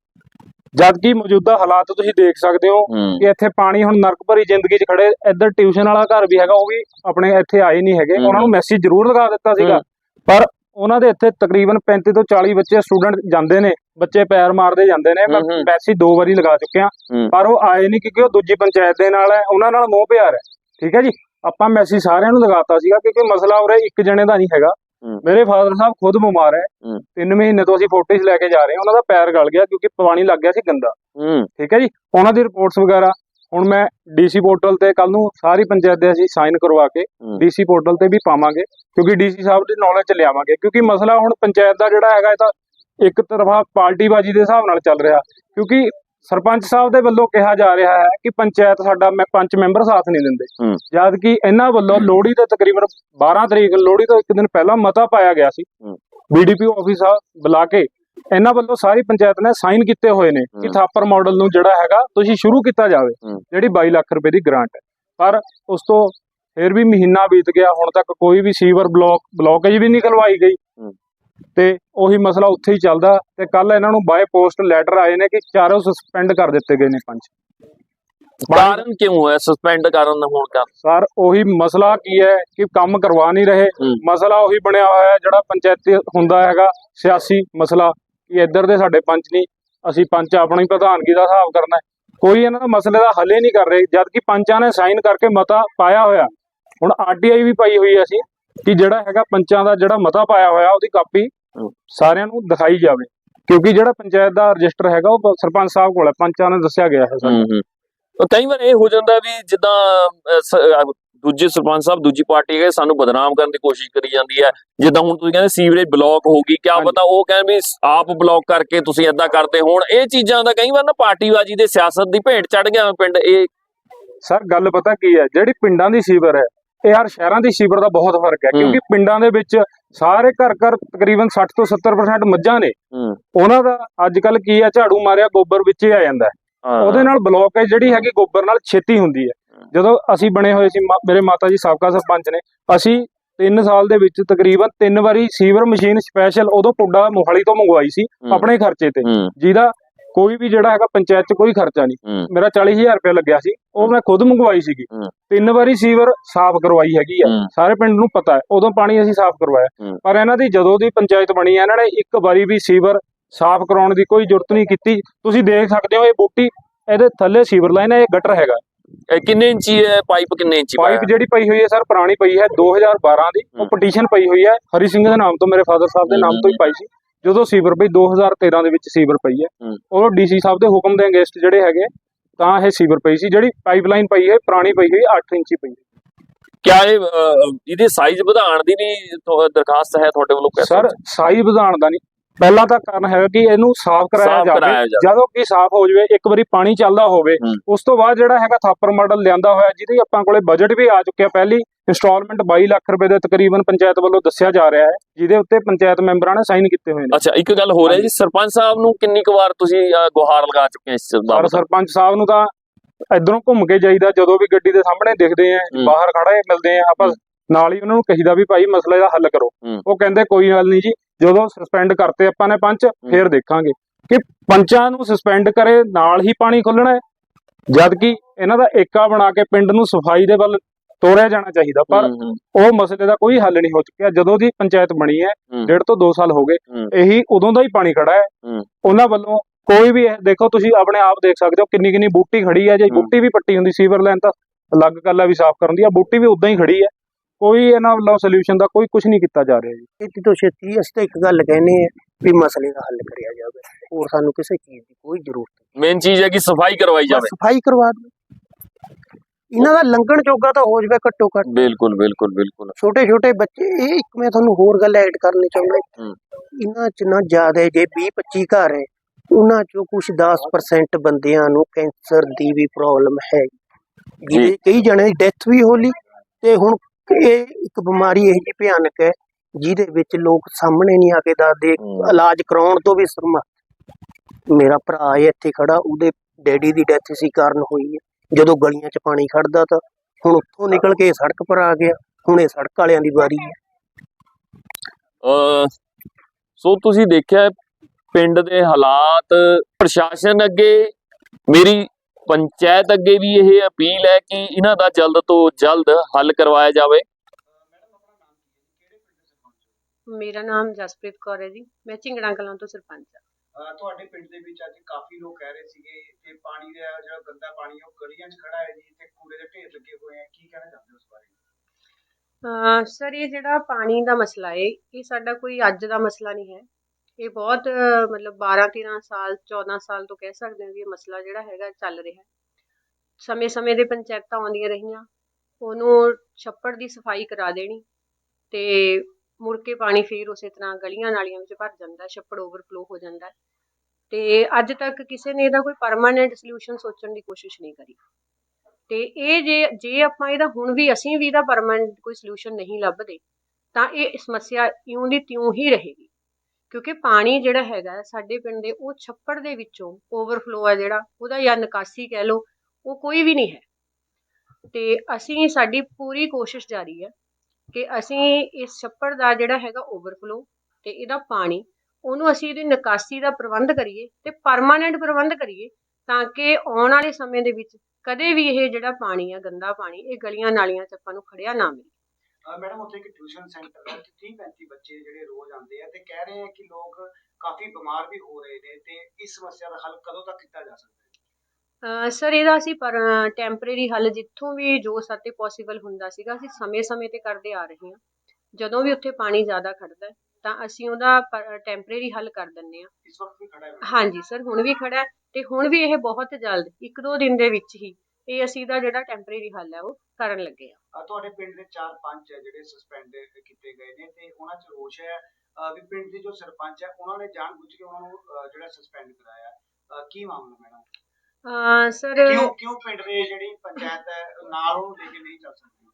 ਜਦ ਕਿ ਮੌਜੂਦਾ ਹਾਲਾਤ ਤੁਸੀਂ ਦੇਖ ਸਕਦੇ ਹੋ ਕਿ ਇੱਥੇ ਪਾਣੀ ਹੁਣ ਨਰਕ ਭਰੀ ਜ਼ਿੰਦਗੀ 'ਚ ਖੜੇ ਇੱਧਰ ਟਿਊਸ਼ਨ ਵਾਲਾ ਘਰ ਵੀ ਹੈਗਾ ਉਹ ਵੀ ਆਪਣੇ ਇੱਥੇ ਆਏ ਨਹੀਂ ਹੈਗੇ। ਉਹਨਾਂ ਨੂੰ ਮੈਸੇਜ ਜ਼ਰੂਰ ਲਗਾ ਦਿੱਤਾ ਸੀਗਾ। ਪਰ ਉਹਨਾਂ ਦੇ ਇੱਥੇ ਤਕਰੀਬਨ 35 ਤੋਂ 40 ਬੱਚੇ ਸਟੂਡੈਂਟ ਜਾਂਦੇ ਨੇ ਬੱਚੇ ਪੈਰ ਮਾਰਦੇ ਜਾਂਦੇ ਨੇ ਮੈਂ ਹੂੰ, ਦੋ ਵਾਰੀ ਲਗਾ ਚੁੱਕਿਆ। ਹੂੰ। ਪਰ ਉਹ ਆਏ ਨਹੀਂ ਕਿਉਂਕਿ ਉਹ ਦੂਜੀ ਪੰਚਾਇਤ ਦੇ ਨਾਲ ਹੈ ਉਹਨਾਂ ਨਾਲ ਮੋਹ ਪਿਆਰ ਹੈ। ਠੀਕ ਹੈ ਜੀ? ਆਪਾਂ ਮੈਸੇਜ ਸਾਰਿਆਂ ਨੂੰ ਲਗਾਤਾ ਸੀਗਾ ਕਿਉਂਕਿ ਮਸਲਾ ਉਰੇ ਇੱਕ ਜਣੇ ਦਾ ਨਹੀਂ ਹੈਗਾ। ਹੂੰ। ਮੇਰੇ ਫਾਦਰ ਸਾਹਿਬ ਖੁਦ ਬਿਮਾਰ ਹੈ। ਹੂੰ। ਤਿੰਨ ਮਹੀਨੇ ਤੋਂ ਅਸੀਂ ਫੋਟੋਜ਼ ਲੈ ਕੇ ਜਾ ਰਹੇ ਹਾਂ ਉਹਨਾਂ ਦਾ ਪੈਰ ਗਲ ਗਿਆ ਕਿਉਂਕਿ ਪਾਣੀ ਲੱਗ ਗਿਆ ਸੀ ਗੰਦਾ। ਹੂੰ ਠੀਕ ਹੈ ਜੀ? ਉਹਨਾਂ ਦੀ ਰਿਪੋਰਟਸ ਵਗੈਰਾ ਹੁਣ ਮੈਂ ਡੀਸੀ ਪੋਰਟਲ ਤੇ ਕੱਲ ਨੂੰ ਸਾਰੀ ਪੰਚਾਇਤ ਦੇ ਅਸੀਂ ਸਾਈਨ ਕਰਵਾ ਕੇ ਹੂੰ। ਡੀਸੀ ਪੋਰਟਲ ਤੇ ਵੀ ਪਾਵਾਂਗੇ ਕਿਉਂਕਿ ਡੀਸੀ ਸਾਹਿਬ ਦੀ ਨੌਲੇਜ ਚ ਲਿਆਵਾਂਗੇ। ਕਿਉਂਕਿ ਮਸਲਾ ਹੁਣ ਪੰਚਾਇਤ ਦਾ ਜਿਹੜਾ ਹੈਗਾ ਇਹ ਤਾਂ ਇੱਕ ਤਰਫਾ ਪਾਰਟੀਬਾਜ਼ੀ ਦੇ ਹਿਸਾਬ ਨਾਲ ਚੱਲ ਰਿਹਾ ਕਿਉਂਕਿ ਸਰਪੰਚ ਸਾਹਿਬ ਦੇ ਵੱਲੋਂ ਕਿਹਾ ਜਾ ਰਿਹਾ ਹੈ ਕਿ ਪੰਚਾਇਤ ਸਾਡਾ ਮੈਂ ਪੰਚ ਮੈਂਬਰ ਸਾਥ ਨਹੀਂ ਦਿੰਦੇ। ਜਦ ਕਿ ਇਹਨਾਂ ਵੱਲੋਂ ਲੋਹੜੀ ਦੇ ਤਕਰੀਬਨ 12 ਤਰੀਕ ਲੋਹੜੀ ਤੋਂ ਇੱਕ ਦਿਨ ਪਹਿਲਾਂ ਮਤਾ ਪਾਇਆ ਗਿਆ ਸੀ। ਬੀਡੀਪੀ ਆਫਿਸ ਬੁਲਾ ਕੇ ਇਹਨਾਂ ਵੱਲੋਂ ਸਾਰੀ ਪੰਚਾਇਤ ਨੇ ਸਾਈਨ ਕੀਤੇ ਹੋਏ ਨੇ ਕਿ। ਥਾਪਰ ਮਾਡਲ ਨੂੰ ਜਿਹੜਾ ਹੈਗਾ ਤੁਸੀਂ ਸ਼ੁਰੂ ਕੀਤਾ ਜਾਵੇ। ਜਿਹੜੀ 22 ਲੱਖ ਰੁਪਏ ਦੀ ਗ੍ਰਾਂਟ ਹੈ ਪਰ ਉਸ ਤੋਂ ਫਿਰ ਵੀ ਮਹੀਨਾ ਬੀਤ ਗਿਆ ਹੁਣ ਤੱਕ ਕੋਈ ਵੀ ਸੀਵਰ ਬਲੌਕ ਬਲੌਕੇਜ ਵੀ ਨਹੀਂ ਖਲਵਾਈ ਗਈ। ਤੇ ਉਹੀ ਮਸਲਾ ਉੱਥੇ ਹੀ ਚੱਲਦਾ ਤੇ ਕੱਲ ਇਹਨਾਂ ਨੂੰ ਬਾਏ ਪੋਸਟ ਲੈਟਰ ਆਏ ਨੇ ਕਿ ਚਾਰੋਂ ਸਸਪੈਂਡ ਕਰ ਦਿੱਤੇ ਗਏ ਨੇ ਪੰਜ। ਕਾਰਨ ਕਿਉਂ ਹੈ? ਸਸਪੈਂਡ ਕਰਨ ਹੋਣ ਦਾ ਸਰ ਉਹੀ ਮਸਲਾ ਕੀ ਹੈ ਕਿ ਕੰਮ ਕਰਵਾ ਨਹੀਂ ਰਹੇ। ਮਸਲਾ ਉਹੀ ਬਣਿਆ ਹੋਇਆ ਹੈ ਜਿਹੜਾ ਪੰਚਾਇਤੀ ਹੁੰਦਾ ਹੈਗਾ ਸਿਆਸੀ ਮਸਲਾ ਕਿ ਇੱਧਰ ਦੇ ਸਾਡੇ ਪੰਚ ਨਹੀਂ ਅਸੀਂ ਪੰਚ ਆਪਣੀ ਪ੍ਰਧਾਨਗੀ ਦਾ ਹਿਸਾਬ ਕਰਨਾ ਕੋਈ ਇਹਨਾਂ ਦਾ ਮਸਲੇ ਦਾ ਹੱਲ ਹੀ ਨਹੀਂ ਕਰ ਰਹੇ ਜਦ ਕਿ ਪੰਚਾਂ ਨੇ ਸਾਈਨ ਕਰਕੇ ਮਤਾ ਪਾਇਆ ਹੋਇਆ। ਹੁਣ ਆਰਟੀਆਈ ਵੀ ਪਾਈ ਹੋਈ ਹੈ ਅਸੀਂ ਕਿ ਜਿਹੜਾ ਹੈਗਾ ਪੰਚਾਂ ਦਾ ਜਿਹੜਾ ਮਤਾ ਪਾਇਆ ਹੋਇਆ ਉਹਦੀ ਕਾਪੀ ਹੂੰ। ਸਾਰਿਆਂ ਨੂੰ ਦਿਖਾਈ ਜਾਵੇ। ਕਿਉਂਕਿ ਜਿਹੜਾ ਪੰਚਾਇਤ ਦਾ ਰਜਿਸਟਰ ਹੈਗਾ ਉਹ ਸਰਪੰਚ ਸਾਹਿਬ ਕੋਲ ਹੈ ਪੰਚਾਂ ਨੇ ਦੱਸਿਆ ਗਿਆ ਹੈ ਸਾਨੂੰ। ਹੂੰ ਹੂੰ। ਕਈ ਵਾਰ ਇਹ ਹੋ ਜਾਂਦਾ ਵੀ ਜਿੱਦਾਂ ਦੂਜੇ ਸਰਪੰਚ ਸਾਹਿਬ ਦੂਜੀ ਪਾਰਟੀ ਹੈ ਸਾਨੂੰ ਬਦਨਾਮ ਕਰਨ ਦੀ ਕੋਸ਼ਿਸ਼ ਕਰੀ ਜਾਂਦੀ ਹੈ। ਜਿੱਦਾਂ ਹੁਣ ਤੁਸੀਂ ਕਹਿੰਦੇ ਸੀਵਰੇਜ ਬਲੌਕ ਹੋਊਗੀ ਕਿਆ ਹਾਂਜੀ। ਪਤਾ ਉਹ ਕਹਿੰਦੇ ਵੀ ਆਪ ਬਲੌਕ ਕਰਕੇ ਤੁਸੀਂ ਏਦਾਂ ਕਰਦੇ ਹੋਣ। ਇਹ ਚੀਜ਼ਾਂ ਦਾ ਕਈ ਵਾਰ ਨਾ ਪਾਰਟੀਬਾਜ਼ੀ ਦੇ ਸਿਆਸਤ ਦੀ ਭੇਟ ਚੜ ਗਿਆ ਪਿੰਡ ਇਹ ਸਰ ਗੱਲ ਪਤਾ ਕੀ ਹੈ ਜਿਹੜੀ ਪਿੰਡਾਂ ਦੀ ਸੀਵਰ ਹੈ ਇਹ ਹਰ ਸ਼ਹਿਰਾਂ ਦੀ ਸੀਵਰ ਦਾ ਬਹੁਤ ਫ਼ਰਕ ਹੈ। ਕਿਉਂਕਿ ਪਿੰਡਾਂ ਦੇ ਵਿੱਚ ਸਾਰੇ ਘਰ ਘਰ ਤਕਰੀਬਨ 60 ਤੋਂ 70% ਮੱਝਾਂ ਨੇ। ਉਹਨਾਂ ਦਾ ਅੱਜ ਕੱਲ ਕੀ ਹੈ ਝਾੜੂ ਮਾਰਿਆ ਗੋਬਰ ਵਿੱਚ ਹੀ ਆ ਜਾਂਦਾ ਉਹਦੇ ਨਾਲ ਬਲੋਕੇਜ ਜਿਹੜੀ ਹੈਗੀ ਗੋਬਰ ਨਾਲ ਛੇਤੀ ਹੁੰਦੀ ਹੈ। ਜਦੋਂ ਅਸੀਂ ਬਣੇ ਹੋਏ ਸੀ ਮੇਰੇ ਮਾਤਾ ਜੀ ਸਾਬਕਾ ਸਰਪੰਚ ਨੇ ਅਸੀਂ 3 ਸਾਲ ਦੇ ਵਿੱਚ ਤਕਰੀਬਨ 3 ਵਾਰੀ ਸੀਵਰ ਮਸ਼ੀਨ ਸਪੈਸ਼ਲ ਉਦੋਂ ਪੁੱਡਾ ਮੋਹਾਲੀ ਤੋਂ ਮੰਗਵਾਈ ਸੀ। ਆਪਣੇ ਖਰਚੇ ਤੇ। ਜਿਹਦਾ ਕੋਈ ਵੀ ਜਿਹੜਾ ਹੈਗਾ ਪੰਚਾਇਤ 'ਚ ਕੋਈ ਖਰਚਾ ਨਹੀਂ। ਹੂੰ। ਮੇਰਾ 40000 ਰੁਪਏ ਲੱਗਿਆ ਸੀ ਉਹ ਮੈਂ ਖੁਦ ਮੰਗਵਾਈ ਸੀਗੀ। ਹੂੰ। ਤਿੰਨ ਵਾਰੀ ਸੀਵਰ ਸਾਫ਼ ਕਰਵਾਈ ਹੈਗੀ ਆ। ਹੂੰ। ਸਾਰੇ ਪਿੰਡ ਨੂੰ ਪਤਾ ਹੈ ਉਦੋਂ ਪਾਣੀ ਅਸੀਂ ਸਾਫ਼ ਕਰਵਾਇਆ। ਹੂੰ। ਪਰ ਇਹਨਾਂ ਦੀ ਜਦੋਂ ਦੀ ਪੰਚਾਇਤ ਬਣੀ ਹੈ ਇਹਨਾਂ ਨੇ ਇੱਕ ਵਾਰੀ ਵੀ ਸੀਵਰ ਸਾਫ਼ ਕਰਾਉਣ ਦੀ ਕੋਈ ਜ਼ਰੂਰਤ ਨਹੀਂ ਕੀਤੀ। ਤੁਸੀਂ ਦੇਖ ਸਕਦੇ ਹੋ ਇਹ ਬੂਟੀ ਇਹਦੇ ਥੱਲੇ ਸੀਵਰ ਲਾਈਨ ਹੈ ਇਹ ਗਟਰ ਹੈਗਾ। ਇਹ ਕਿੰਨੇ ਇੰਚੀ ਹੈ? ਪਾਈਪ ਕਿੰਨੇ ਇੰਚੀ ਪਾਇਆ? ਪਾਈਪ ਜਿਹੜੀ ਪਈ ਹੋਈ ਹੈ ਸਰ ਪੁਰਾਣੀ ਪਈ ਹੈ 2012 ਦੀ। ਉਹ ਹੂੰ। ਪਟੀਸ਼ਨ ਪਈ ਹੋਈ ਹੈ ਹਰੀ ਸਿੰਘ ਦੇ ਨਾਮ ਤੋਂ ਮੇਰੇ ਫਾਦਰ ਸਾਹਿਬ ਦੇ ਨਾਮ ਤੋਂ ਹੀ। ਪਾਈ ਸੀ। ਜਦੋਂ ਸੀਵਰ ਪਈ 2013 ਦੇ ਵਿੱਚ ਸੀਵਰ ਪਈ ਹੈ। ਉਹ ਡੀਸੀ ਸਾਹਿਬ ਦੇ ਹੁਕਮ ਦੇ ਅਗੇਂਸਟ ਜਿਹੜੇ ਹੈਗੇ ਤਾਂ ਇਹ ਸੀਵਰ ਪਈ ਸੀ ਜਿਹੜੀ ਪਾਈਪਲਾਈਨ ਪਈ ਹੈ ਪੁਰਾਣੀ ਪਈ ਹੋਈ 8 ਇੰਚੀ ਪਈ ਹੈ। ਕਿਆ ਇਹ ਇਹਦੇ ਸਾਈਜ਼ ਵਧਾਉਣ ਦੀ ਵੀ ਤੁਹਾ- ਦਰਖਾਸਤ ਹੈ ਤੁਹਾਡੇ ਵੱਲੋਂ ਸਰ ਸਾਈ ਵਧਾਉਣ ਦਾ ਨਹੀਂ। ਪਹਿਲਾਂ ਤਾਂ ਕਾਰਨ ਹੈਗਾ ਕਿ ਇਹਨੂੰ ਸਾਫ਼ ਕਰਾਇਆ ਜਾਵੇ। ਜਦੋਂ ਕਿ ਸਾਫ਼ ਹੋ ਜਾਵੇ ਇੱਕ ਵਾਰੀ ਪਾਣੀ ਚੱਲਦਾ ਹੋਵੇ। ਉਸ ਤੋਂ ਬਾਅਦ ਜਿਹੜਾ ਹੈਗਾ ਥਾਪਰ ਮਾਡਲ ਲਿਆਂਦਾ ਹੋਇਆ ਜਿਹਦੀ ਆਪਾਂ ਕੋਲੇ ਬਜਟ ਵੀ ਆ ਚੁੱਕਿਆ ਪਹਿਲੀ ਇੰਸਟਾਲਮੈਂਟ 22 ਲੱਖ ਰੁਪਏ ਦੇ ਤਕਰੀਬਨ ਪੰਚਾਇਤ ਵੱਲੋਂ ਦੱਸਿਆ ਜਾ ਰਿਹਾ ਹੈ ਜਿਹਦੇ ਉੱਤੇ ਪੰਚਾਇਤ ਮੈਂਬਰਾਂ ਨੇ ਸਾਈਨ ਕੀਤੇ ਹੋਏ ਨੇ ਅੱਛਾ ਇੱਕ ਗੱਲ ਹੋ ਰਹੀ ਹੈ ਜੀ ਸਰਪੰਚ ਸਾਹਿਬ ਨੂੰ ਕਿੰਨੀ ਕੁ ਵਾਰ ਤੁਸੀਂ ਗੁਹਾਰ ਲਗਾ ਚੁੱਕੇ ਇਸ ਪਰ ਬਾਬਤ ਸਰਪੰਚ ਸਾਹਿਬ ਨੂੰ ਤਾਂ ਇਧਰੋਂ ਘੁੰਮ ਕੇ ਜਾਈਦਾ ਜਦੋਂ ਵੀ ਗੱਡੀ ਦੇ ਸਾਹਮਣੇ ਦਿਖਦੇ ਆ। ਬਾਹਰ ਖੜੇ ਮਿਲਦੇ ਆ ਆਪਾਂ। ਨਾਲ ਹੀ ਉਹਨਾਂ ਨੂੰ ਕਹੀਦਾ ਵੀ ਭਾਈ ਮਸਲੇ ਦਾ ਹੱਲ ਕਰੋ। ਉਹ ਕਹਿੰਦੇ ਕੋਈ ਗੱਲ ਨਹੀਂ ਜੀ ਜਦੋਂ ਸਸਪੈਂਡ ਕਰਤੇ ਆਪਾਂ ਨੇ ਪੰਚ ਫੇਰ ਦੇਖਾਂਗੇ ਕਿ ਪੰਚਾਂ ਨੂੰ ਸਸਪੈਂਡ ਕਰੇ ਨਾਲ ਹੀ ਪਾਣੀ ਖੁੱਲਣਾ ਹੈ ਜਦ ਕਿ ਇਹਨਾਂ ਦਾ ਏਕਾ ਬਣਾ ਕੇ ਪਿੰਡ ਨੂੰ ਸਫ਼ਾਈ ਦੇ ਵੱਲ ਤੋਰਿਆ ਜਾਣਾ ਚਾਹੀਦਾ ਪਰ ਉਹ ਮਸਲੇ ਦਾ ਕੋਈ ਹੱਲ ਨਹੀਂ ਹੋ ਚੁੱਕਿਆ ਜਦੋਂ ਦੀ ਪੰਚਾਇਤ ਬਣੀ ਹੈ। ਡੇਢ ਤੋਂ 2 ਸਾਲ ਹੋ ਗਏ। ਇਹੀ ਉਦੋਂ ਦਾ ਹੀ ਪਾਣੀ ਖੜਾ ਹੈ। ਉਹਨਾਂ ਵੱਲੋਂ ਕੋਈ ਵੀ ਦੇਖੋ ਤੁਸੀਂ ਆਪਣੇ ਆਪ ਦੇਖ ਸਕਦੇ ਹੋ ਕਿੰਨੀ ਕਿੰਨੀ ਬੂਟੀ ਖੜੀ ਹੈ ਜੇ। ਬੂਟੀ ਵੀ ਪੱਟੀ ਹੁੰਦੀ ਸੀਵਰ ਲਾਈਨ ਤਾਂ ਅਲੱਗ ਗੱਲ ਹੈ ਵੀ ਸਾਫ਼ ਕਰਨ ਦੀ ਆ ਬੂਟੀ ਵੀ ਉਦਾਂ ਹੀ ਖੜੀ ਹੈ ਕੋਈ ਇਹਨਾਂ ਵੱਲੋਂ ਸੋਲੂਸ਼ਨ ਦਾ ਕੋਈ ਕੁਝ ਨਹੀਂ ਕੀਤਾ ਜਾ ਰਿਹਾ ਜੀ। ਛੇਤੀ ਤੋਂ ਛੇਤੀ ਅਸੀਂ ਤਾਂ ਇੱਕ ਗੱਲ ਕਹਿੰਦੇ ਆ ਵੀ ਮਸਲੇ ਦਾ ਹੱਲ ਕਰਿਆ ਜਾਵੇ। ਹੋਰ ਸਾਨੂੰ ਕਿਸੇ ਚੀਜ਼ ਦੀ ਕੋਈ ਜ਼ਰੂਰਤ ਨਹੀਂ। ਮੇਨ ਚੀਜ਼ ਹੈ ਕਿ ਸਫ਼ਾਈ ਕਰਵਾਈ ਜਾਵੇ। ਸਫ਼ਾਈ ਕਰਵਾ ਦਿਓ। ਇਹਨਾਂ ਦਾ ਲੰਘਣ ਜੋਗਾ ਤਾਂ ਹੋ ਜਾਵੇ ਘੱਟੋ ਘੱਟ। ਬਿਲਕੁਲ ਬਿਲਕੁਲ ਬਿਲਕੁਲ। ਛੋਟੇ ਛੋਟੇ ਬੱਚੇ ਇਹ ਇੱਕ ਮੈਂ ਤੁਹਾਨੂੰ ਹੋਰ ਗੱਲ ਐਡ ਕਰਨੀ ਚਾਹੁੰਦਾ ਹੂੰ। ਇਹਨਾਂ ਚ ਨਾ ਜ਼ਿਆਦਾ ਜੇ 20 25 ਘਰ ਹੈ ਉਹਨਾਂ ਚੋਂ ਕੁਝ 10% ਬੰਦਿਆਂ ਨੂੰ ਕੈਂਸਰ ਦੀ ਵੀ ਪ੍ਰੋਬਲਮ ਹੈ। ਜਿਹਦੇ ਕਈ ਜਣੇ ਦੀ ਡੈਥ ਵੀ ਹੋਲੀ ਤੇ ਹੁਣ ਇਹ ਇੱਕ ਬਿਮਾਰੀ ਇਹ ਜੀ ਭਿਆਨਕ ਹੈ ਜਿਹਦੇ ਵਿੱਚ ਲੋਕ ਸਾਹਮਣੇ ਨਹੀਂ ਆ ਕੇ ਦੱਸਦੇ। ਇਲਾਜ ਕਰਾਉਣ ਤੋਂ ਵੀ ਸ਼ਰਮਾ ਮੇਰਾ ਭਰਾ ਹੈ ਇੱਥੇ ਖੜਾ ਉਹਦੇ ਡੈਡੀ ਦੀ ਡੈਥ ਇਸੇ ਕਾਰਨ ਹੋਈ ਹੈ। ਜਦੋਂ ਗਲੀਆਂ 'ਚ ਪਾਣੀ ਖੜਦਾ ਤਾਂ ਹੁਣ ਉੱਥੋਂ ਨਿਕਲ ਕੇ ਸੜਕ ਪਰ ਆ ਗਿਆ ਹੁਣ ਇਹ ਸੜਕ ਵਾਲਿਆਂ ਦੀ ਵਾਰੀ ਹੈ। ਅ ਸੋ ਤੁਸੀਂ ਦੇਖਿਆ ਪਿੰਡ ਦੇ ਹਾਲਾਤ ਪ੍ਰਸ਼ਾਸਨ ਅੱਗੇ ਮੇਰੀ ਪੰਚਾਇਤ ਅੱਗੇ ਵੀ ਇਹ ਅਪੀਲ ਹੈ ਕਿ ਇਹਨਾਂ ਦਾ ਜਲਦ ਤੋਂ ਜਲਦ ਹੱਲ ਕਰਵਾਇਆ ਜਾਵੇ। ਮੇਰਾ ਨਾਮ ਜਸਪ੍ਰੀਤ ਕੌਰ ਹੈ ਜੀ। ਮੈਂ ਝਿੰਗੜਾਂ ਕਲਾਂ ਤੋਂ ਸਰਪੰਚ ਹਾਂ। ਤੁਹਾਡੇ ਪਿੰਡ ਦੇ ਵਿੱਚ ਅੱਜ ਕਾਫੀ ਲੋਕ ਕਹਿ ਰਹੇ ਸੀਗੇ ਕਿ ਪਾਣੀ ਦਾ ਜਿਹੜਾ ਗੰਦਾ ਪਾਣੀ ਉਹ ਗਲੀਆਂ 'ਚ ਖੜਾ ਹੈ ਜੀ ਤੇ ਕੂੜੇ ਦੇ ਢੇਰ ਲੱਗੇ ਹੋਏ ਆ। ਕੀ ਕਹਿਣਾ ਚਾਹੁੰਦੇ ਹੋ ਉਸ ਬਾਰੇ? ਸਰ ਇਹ ਜਿਹੜਾ ਪਾਣੀ ਦਾ ਮਸਲਾ ਹੈ ਇਹ ਸਾਡਾ ਕੋਈ ਅੱਜ ਦਾ ਮਸਲਾ ਨਹੀਂ ਹੈ। ਇਹ ਬਹੁਤ ਮਤਲਬ 12 13 ਸਾਲ 14 ਸਾਲ ਤੋਂ ਕਹਿ ਸਕਦੇ ਹਾਂ ਵੀ ਇਹ ਮਸਲਾ ਜਿਹੜਾ ਹੈਗਾ ਚੱਲ ਰਿਹਾ ਸਮੇਂ-ਸਮੇਂ ਦੇ ਪੰਚਾਇਤਾਂ ਆਉਂਦੀਆਂ ਰਹੀਆਂ, ਉਹਨੂੰ ਛੱਪੜ ਦੀ ਸਫ਼ਾਈ ਕਰਾ ਦੇਣੀ ਤੇ ਮੁੜ ਕੇ ਪਾਣੀ ਫੇਰ ਉਸੇ ਤਰ੍ਹਾਂ ਗਲੀਆਂ ਨਾਲੀਆਂ ਵਿੱਚ ਭਰ ਜਾਂਦਾ, ਛੱਪੜ ਓਵਰਫਲੋ ਹੋ ਜਾਂਦਾ ਤੇ ਅੱਜ ਤੱਕ ਕਿਸੇ ਨੇ ਇਹਦਾ ਕੋਈ ਪਰਮਾਨੈਂਟ ਸੋਲੂਸ਼ਨ ਸੋਚਣ ਦੀ ਕੋਸ਼ਿਸ਼ ਨਹੀਂ ਕਰੀ। ਤੇ ਇਹ ਜੇ ਜੇ ਆਪਾਂ ਇਹਦਾ ਹੁਣ ਵੀ, ਅਸੀਂ ਵੀ ਇਹਦਾ ਪਰਮਾਨੈਂਟ ਕੋਈ ਸੋਲੂਸ਼ਨ ਨਹੀਂ ਲੱਭਦੇ, ਤਾਂ ਇਹ ਸਮੱਸਿਆ ਇਉਂ ਦੀ ਤਿਉਂ ਹੀ ਰਹੇਗੀ। ਕਿਉਂਕਿ ਪਾਣੀ ਜਿਹੜਾ ਹੈਗਾ ਸਾਡੇ ਪਿੰਡ ਦੇ, ਉਹ ਛੱਪੜ ਦੇ ਵਿੱਚੋਂ ਓਵਰਫਲੋ ਹੈ ਜਿਹੜਾ, ਉਹਦਾ ਜਾਂ ਨਿਕਾਸੀ ਕਹਿ ਲਓ, ਉਹ ਕੋਈ ਵੀ ਨਹੀਂ ਹੈ। ਅਤੇ ਅਸੀਂ, ਸਾਡੀ ਪੂਰੀ ਕੋਸ਼ਿਸ਼ ਜਾਰੀ ਹੈ ਕਿ ਅਸੀਂ ਇਸ ਛੱਪੜ ਦਾ ਜਿਹੜਾ ਹੈਗਾ ਓਵਰਫਲੋ ਅਤੇ ਇਹਦਾ ਪਾਣੀ, ਉਹਨੂੰ ਅਸੀਂ ਇਹਦੀ ਨਿਕਾਸੀ ਦਾ ਪ੍ਰਬੰਧ ਕਰੀਏ ਅਤੇ ਪਰਮਾਨੈਂਟ ਪ੍ਰਬੰਧ ਕਰੀਏ ਤਾਂ ਕਿ ਆਉਣ ਵਾਲੇ ਸਮੇਂ ਦੇ ਵਿੱਚ ਕਦੇ ਵੀ ਇਹ ਜਿਹੜਾ ਪਾਣੀ ਆ, ਗੰਦਾ ਪਾਣੀ, ਇਹ ਗਲੀਆਂ ਨਾਲੀਆਂ 'ਚ ਆਪਾਂ ਨੂੰ ਖੜਿਆ ਨਾ ਮਿਲੇ। ਮੈਡਮ ਉੱਥੇ ਇੱਕ ਟਿਊਸ਼ਨ ਸੈਂਟਰ ਹੈ 30 35 ਬੱਚੇ ਜਿਹੜੇ ਰੋਜ਼ ਆਉਂਦੇ ਆ ਤੇ ਕਹਿ ਰਹੇ ਆ ਕਿ ਲੋਕ ਕਾਫੀ ਬਿਮਾਰ ਵੀ ਹੋ ਰਹੇ ਨੇ ਤੇ ਇਸ ਸਮੱਸਿਆ ਦਾ ਹੱਲ ਕਦੋਂ ਤੱਕ ਕੀਤਾ ਜਾ ਸਕਦਾ ਹੈ? ਸਰ ਇਹਦਾ ਅਸੀਂ ਪਰ ਟੈਂਪਰੇਰੀ ਹੱਲ ਜਿੱਥੋਂ ਵੀ ਜੋ ਸਾਡੇ ਪੋਸੀਬਲ ਹੁੰਦਾ ਸੀਗਾ ਅਸੀਂ ਸਮੇਂ-ਸਮੇਂ ਤੇ ਕਰਦੇ ਆ ਰਹੇ ਹਾਂ। ਜਦੋਂ ਵੀ ਉੱਥੇ ਪਾਣੀ ਜ਼ਿਆਦਾ ਖੜਦਾ ਹੈ ਤਾਂ ਅਸੀਂ ਉਹਦਾ ਟੈਂਪਰੇਰੀ ਹੱਲ ਕਰ ਦਿੰਨੇ ਆ ਇਸ ਵਕਤ ਵੀ ਖੜਾ ਹੈ ਹਾਂਜੀ ਸਰ ਹੁਣ ਵੀ ਖੜਾ ਹੈ ਤੇ ਹੁਣ ਵੀ ਇਹ ਬਹੁਤ ਜਲਦ ਇੱਕ ਦੋ ਦਿਨ ਦੇ ਵਿੱਚ ਹੀ ਇਹ ਅਸੀਂ ਦਾ ਜਿਹੜਾ ਟੈਂਪਰੇਰੀ ਹੱਲ ਹੈ ਉਹ ਕਰਨ ਲੱਗੇ ਆ ਤੁਹਾਡੇ ਪਿੰਡ ਦੇ ਚਾਰ ਪੰਚ ਹੈ ਜਿਹੜੇ ਸਸਪੈਂਡ ਕੀਤੇ ਗਏ ਨੇ ਤੇ ਉਹਨਾਂ 'ਚ ਰੋਸ਼ ਹੈ ਵੀ ਪਿੰਡ ਦੇ ਜੋ ਸਰਪੰਚ ਹੈ ਉਹਨਾਂ ਨੇ ਜਾਣਬੁੱਝ ਕੇ ਉਹਨਾਂ ਨੂੰ ਜਿਹੜਾ ਸਸਪੈਂਡ ਕਰਾਇਆ। ਕੀ ਮਾਮਲਾ ਮੈਡਮ? ਅਹ ਸਰ ਕਿਉਂ ਕਿਉਂ ਪਿੰਡ ਦੇ ਜਿਹੜੀ ਪੰਚਾਇਤ ਹੈ ਨਾਲ ਉਹਨੂੰ ਲੈ ਕੇ ਨਹੀਂ ਚੱਲ ਸਕਦੀ?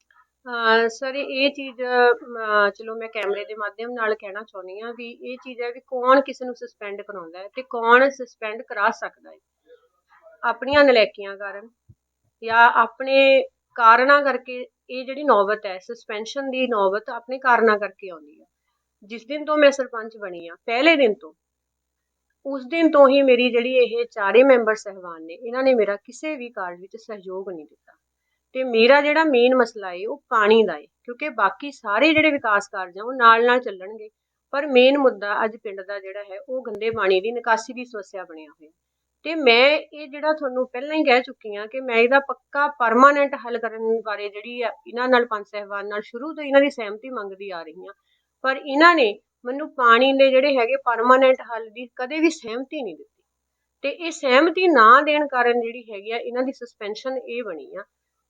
ਅਹ ਸਰ ਇਹ ਚੀਜ਼ ਅਹ ਚਲੋ ਮੈਂ ਕੈਮਰੇ ਦੇ ਮਾਧਿਅਮ ਨਾਲ ਕਹਿਣਾ ਚਾਹੁੰਦੀ ਆ ਵੀ ਇਹ ਚੀਜ਼ ਹੈ ਵੀ ਕੌਣ ਕਿਸੇ ਨੂੰ ਸਸਪੈਂਡ ਕਰਾਉਂਦਾ ਹੈ ਤੇ ਕੌਣ ਸਸਪੈਂਡ ਕਰਾ ਸਕਦਾ ਹੈ। ਆਪਣੀਆਂ ਨਲੈਕੀਆਂ ਕਾਰਨ। ਜਾਂ ਆਪਣੇ ਕਾਰਨਾਂ ਕਰਕੇ ਇਹ ਜਿਹੜੀ ਨੌਬਤ ਹੈ ਸਸਪੈਂਸ਼ਨ ਦੀ ਨੌਬਤ ਆਪਣੇ ਕਾਰਨਾਂ ਕਰਕੇ ਆਉਂਦੀ ਹੈ। ਜਿਸ ਦਿਨ ਤੋਂ ਮੈਂ ਸਰਪੰਚ ਬਣੀ ਆ ਪਹਿਲੇ ਦਿਨ ਤੋਂ, ਉਸ ਦਿਨ ਤੋਂ ਹੀ ਮੇਰੀ ਜਿਹੜੀ ਇਹ ਚਾਰੇ ਮੈਂਬਰ ਸਹਿਬਾਨ ਨੇ, ਇਹਨਾਂ ਨੇ ਮੇਰਾ ਕਿਸੇ ਵੀ ਕਾਰਜ ਵਿੱਚ ਸਹਿਯੋਗ ਨਹੀਂ ਦਿੱਤਾ। ਤੇ ਮੇਰਾ ਜਿਹੜਾ ਮੇਨ ਮਸਲਾ ਹੈ, ਉਹ ਪਾਣੀ ਦਾ ਏ ਕਿਉਂਕਿ ਬਾਕੀ ਸਾਰੇ ਜਿਹੜੇ ਵਿਕਾਸ ਕਾਰਜ ਆ, ਉਹ ਨਾਲ ਨਾਲ ਚੱਲਣਗੇ। ਪਰ ਮੇਨ ਮੁੱਦਾ ਅੱਜ ਪਿੰਡ ਦਾ ਜਿਹੜਾ ਹੈ, ਉਹ ਗੰਦੇ ਪਾਣੀ ਦੀ ਨਿਕਾਸੀ ਦੀ ਸਮੱਸਿਆ ਬਣਿਆ ਹੋਇਆ। ਤੇ ਮੈਂ ਇਹ ਜਿਹੜਾ ਤੁਹਾਨੂੰ ਪਹਿਲਾਂ ਹੀ ਕਹਿ ਚੁੱਕੀ ਹਾਂ ਕਿ ਮੈਂ ਇਹਦਾ ਪੱਕਾ ਪਰਮਾਨੈਂਟ ਹੱਲ ਕਰਨ ਬਾਰੇ ਜਿਹੜੀ ਆ ਇਹਨਾਂ ਨਾਲ ਪੰਜ ਸਹਿਬਾਨ ਨਾਲ ਸ਼ੁਰੂ ਤੋਂ ਇਹਨਾਂ ਦੀ ਸਹਿਮਤੀ ਮੰਗਦੀ ਆ ਰਹੀ ਹਾਂ। ਪਰ ਇਹਨਾਂ ਨੇ ਮੈਨੂੰ ਪਾਣੀ ਦੇ ਜਿਹੜੇ ਹੈਗੇ ਪਰਮਾਨੈਂਟ ਹੱਲ ਦੀ ਕਦੇ ਵੀ ਸਹਿਮਤੀ ਨਹੀਂ ਦਿੱਤੀ। ਤੇ ਇਹ ਸਹਿਮਤੀ ਨਾ ਦੇਣ ਕਾਰਨ ਜਿਹੜੀ ਹੈਗੀ ਆ ਇਹਨਾਂ ਦੀ ਸਸਪੈਂਸ਼ਨ ਇਹ ਬਣੀ ਆ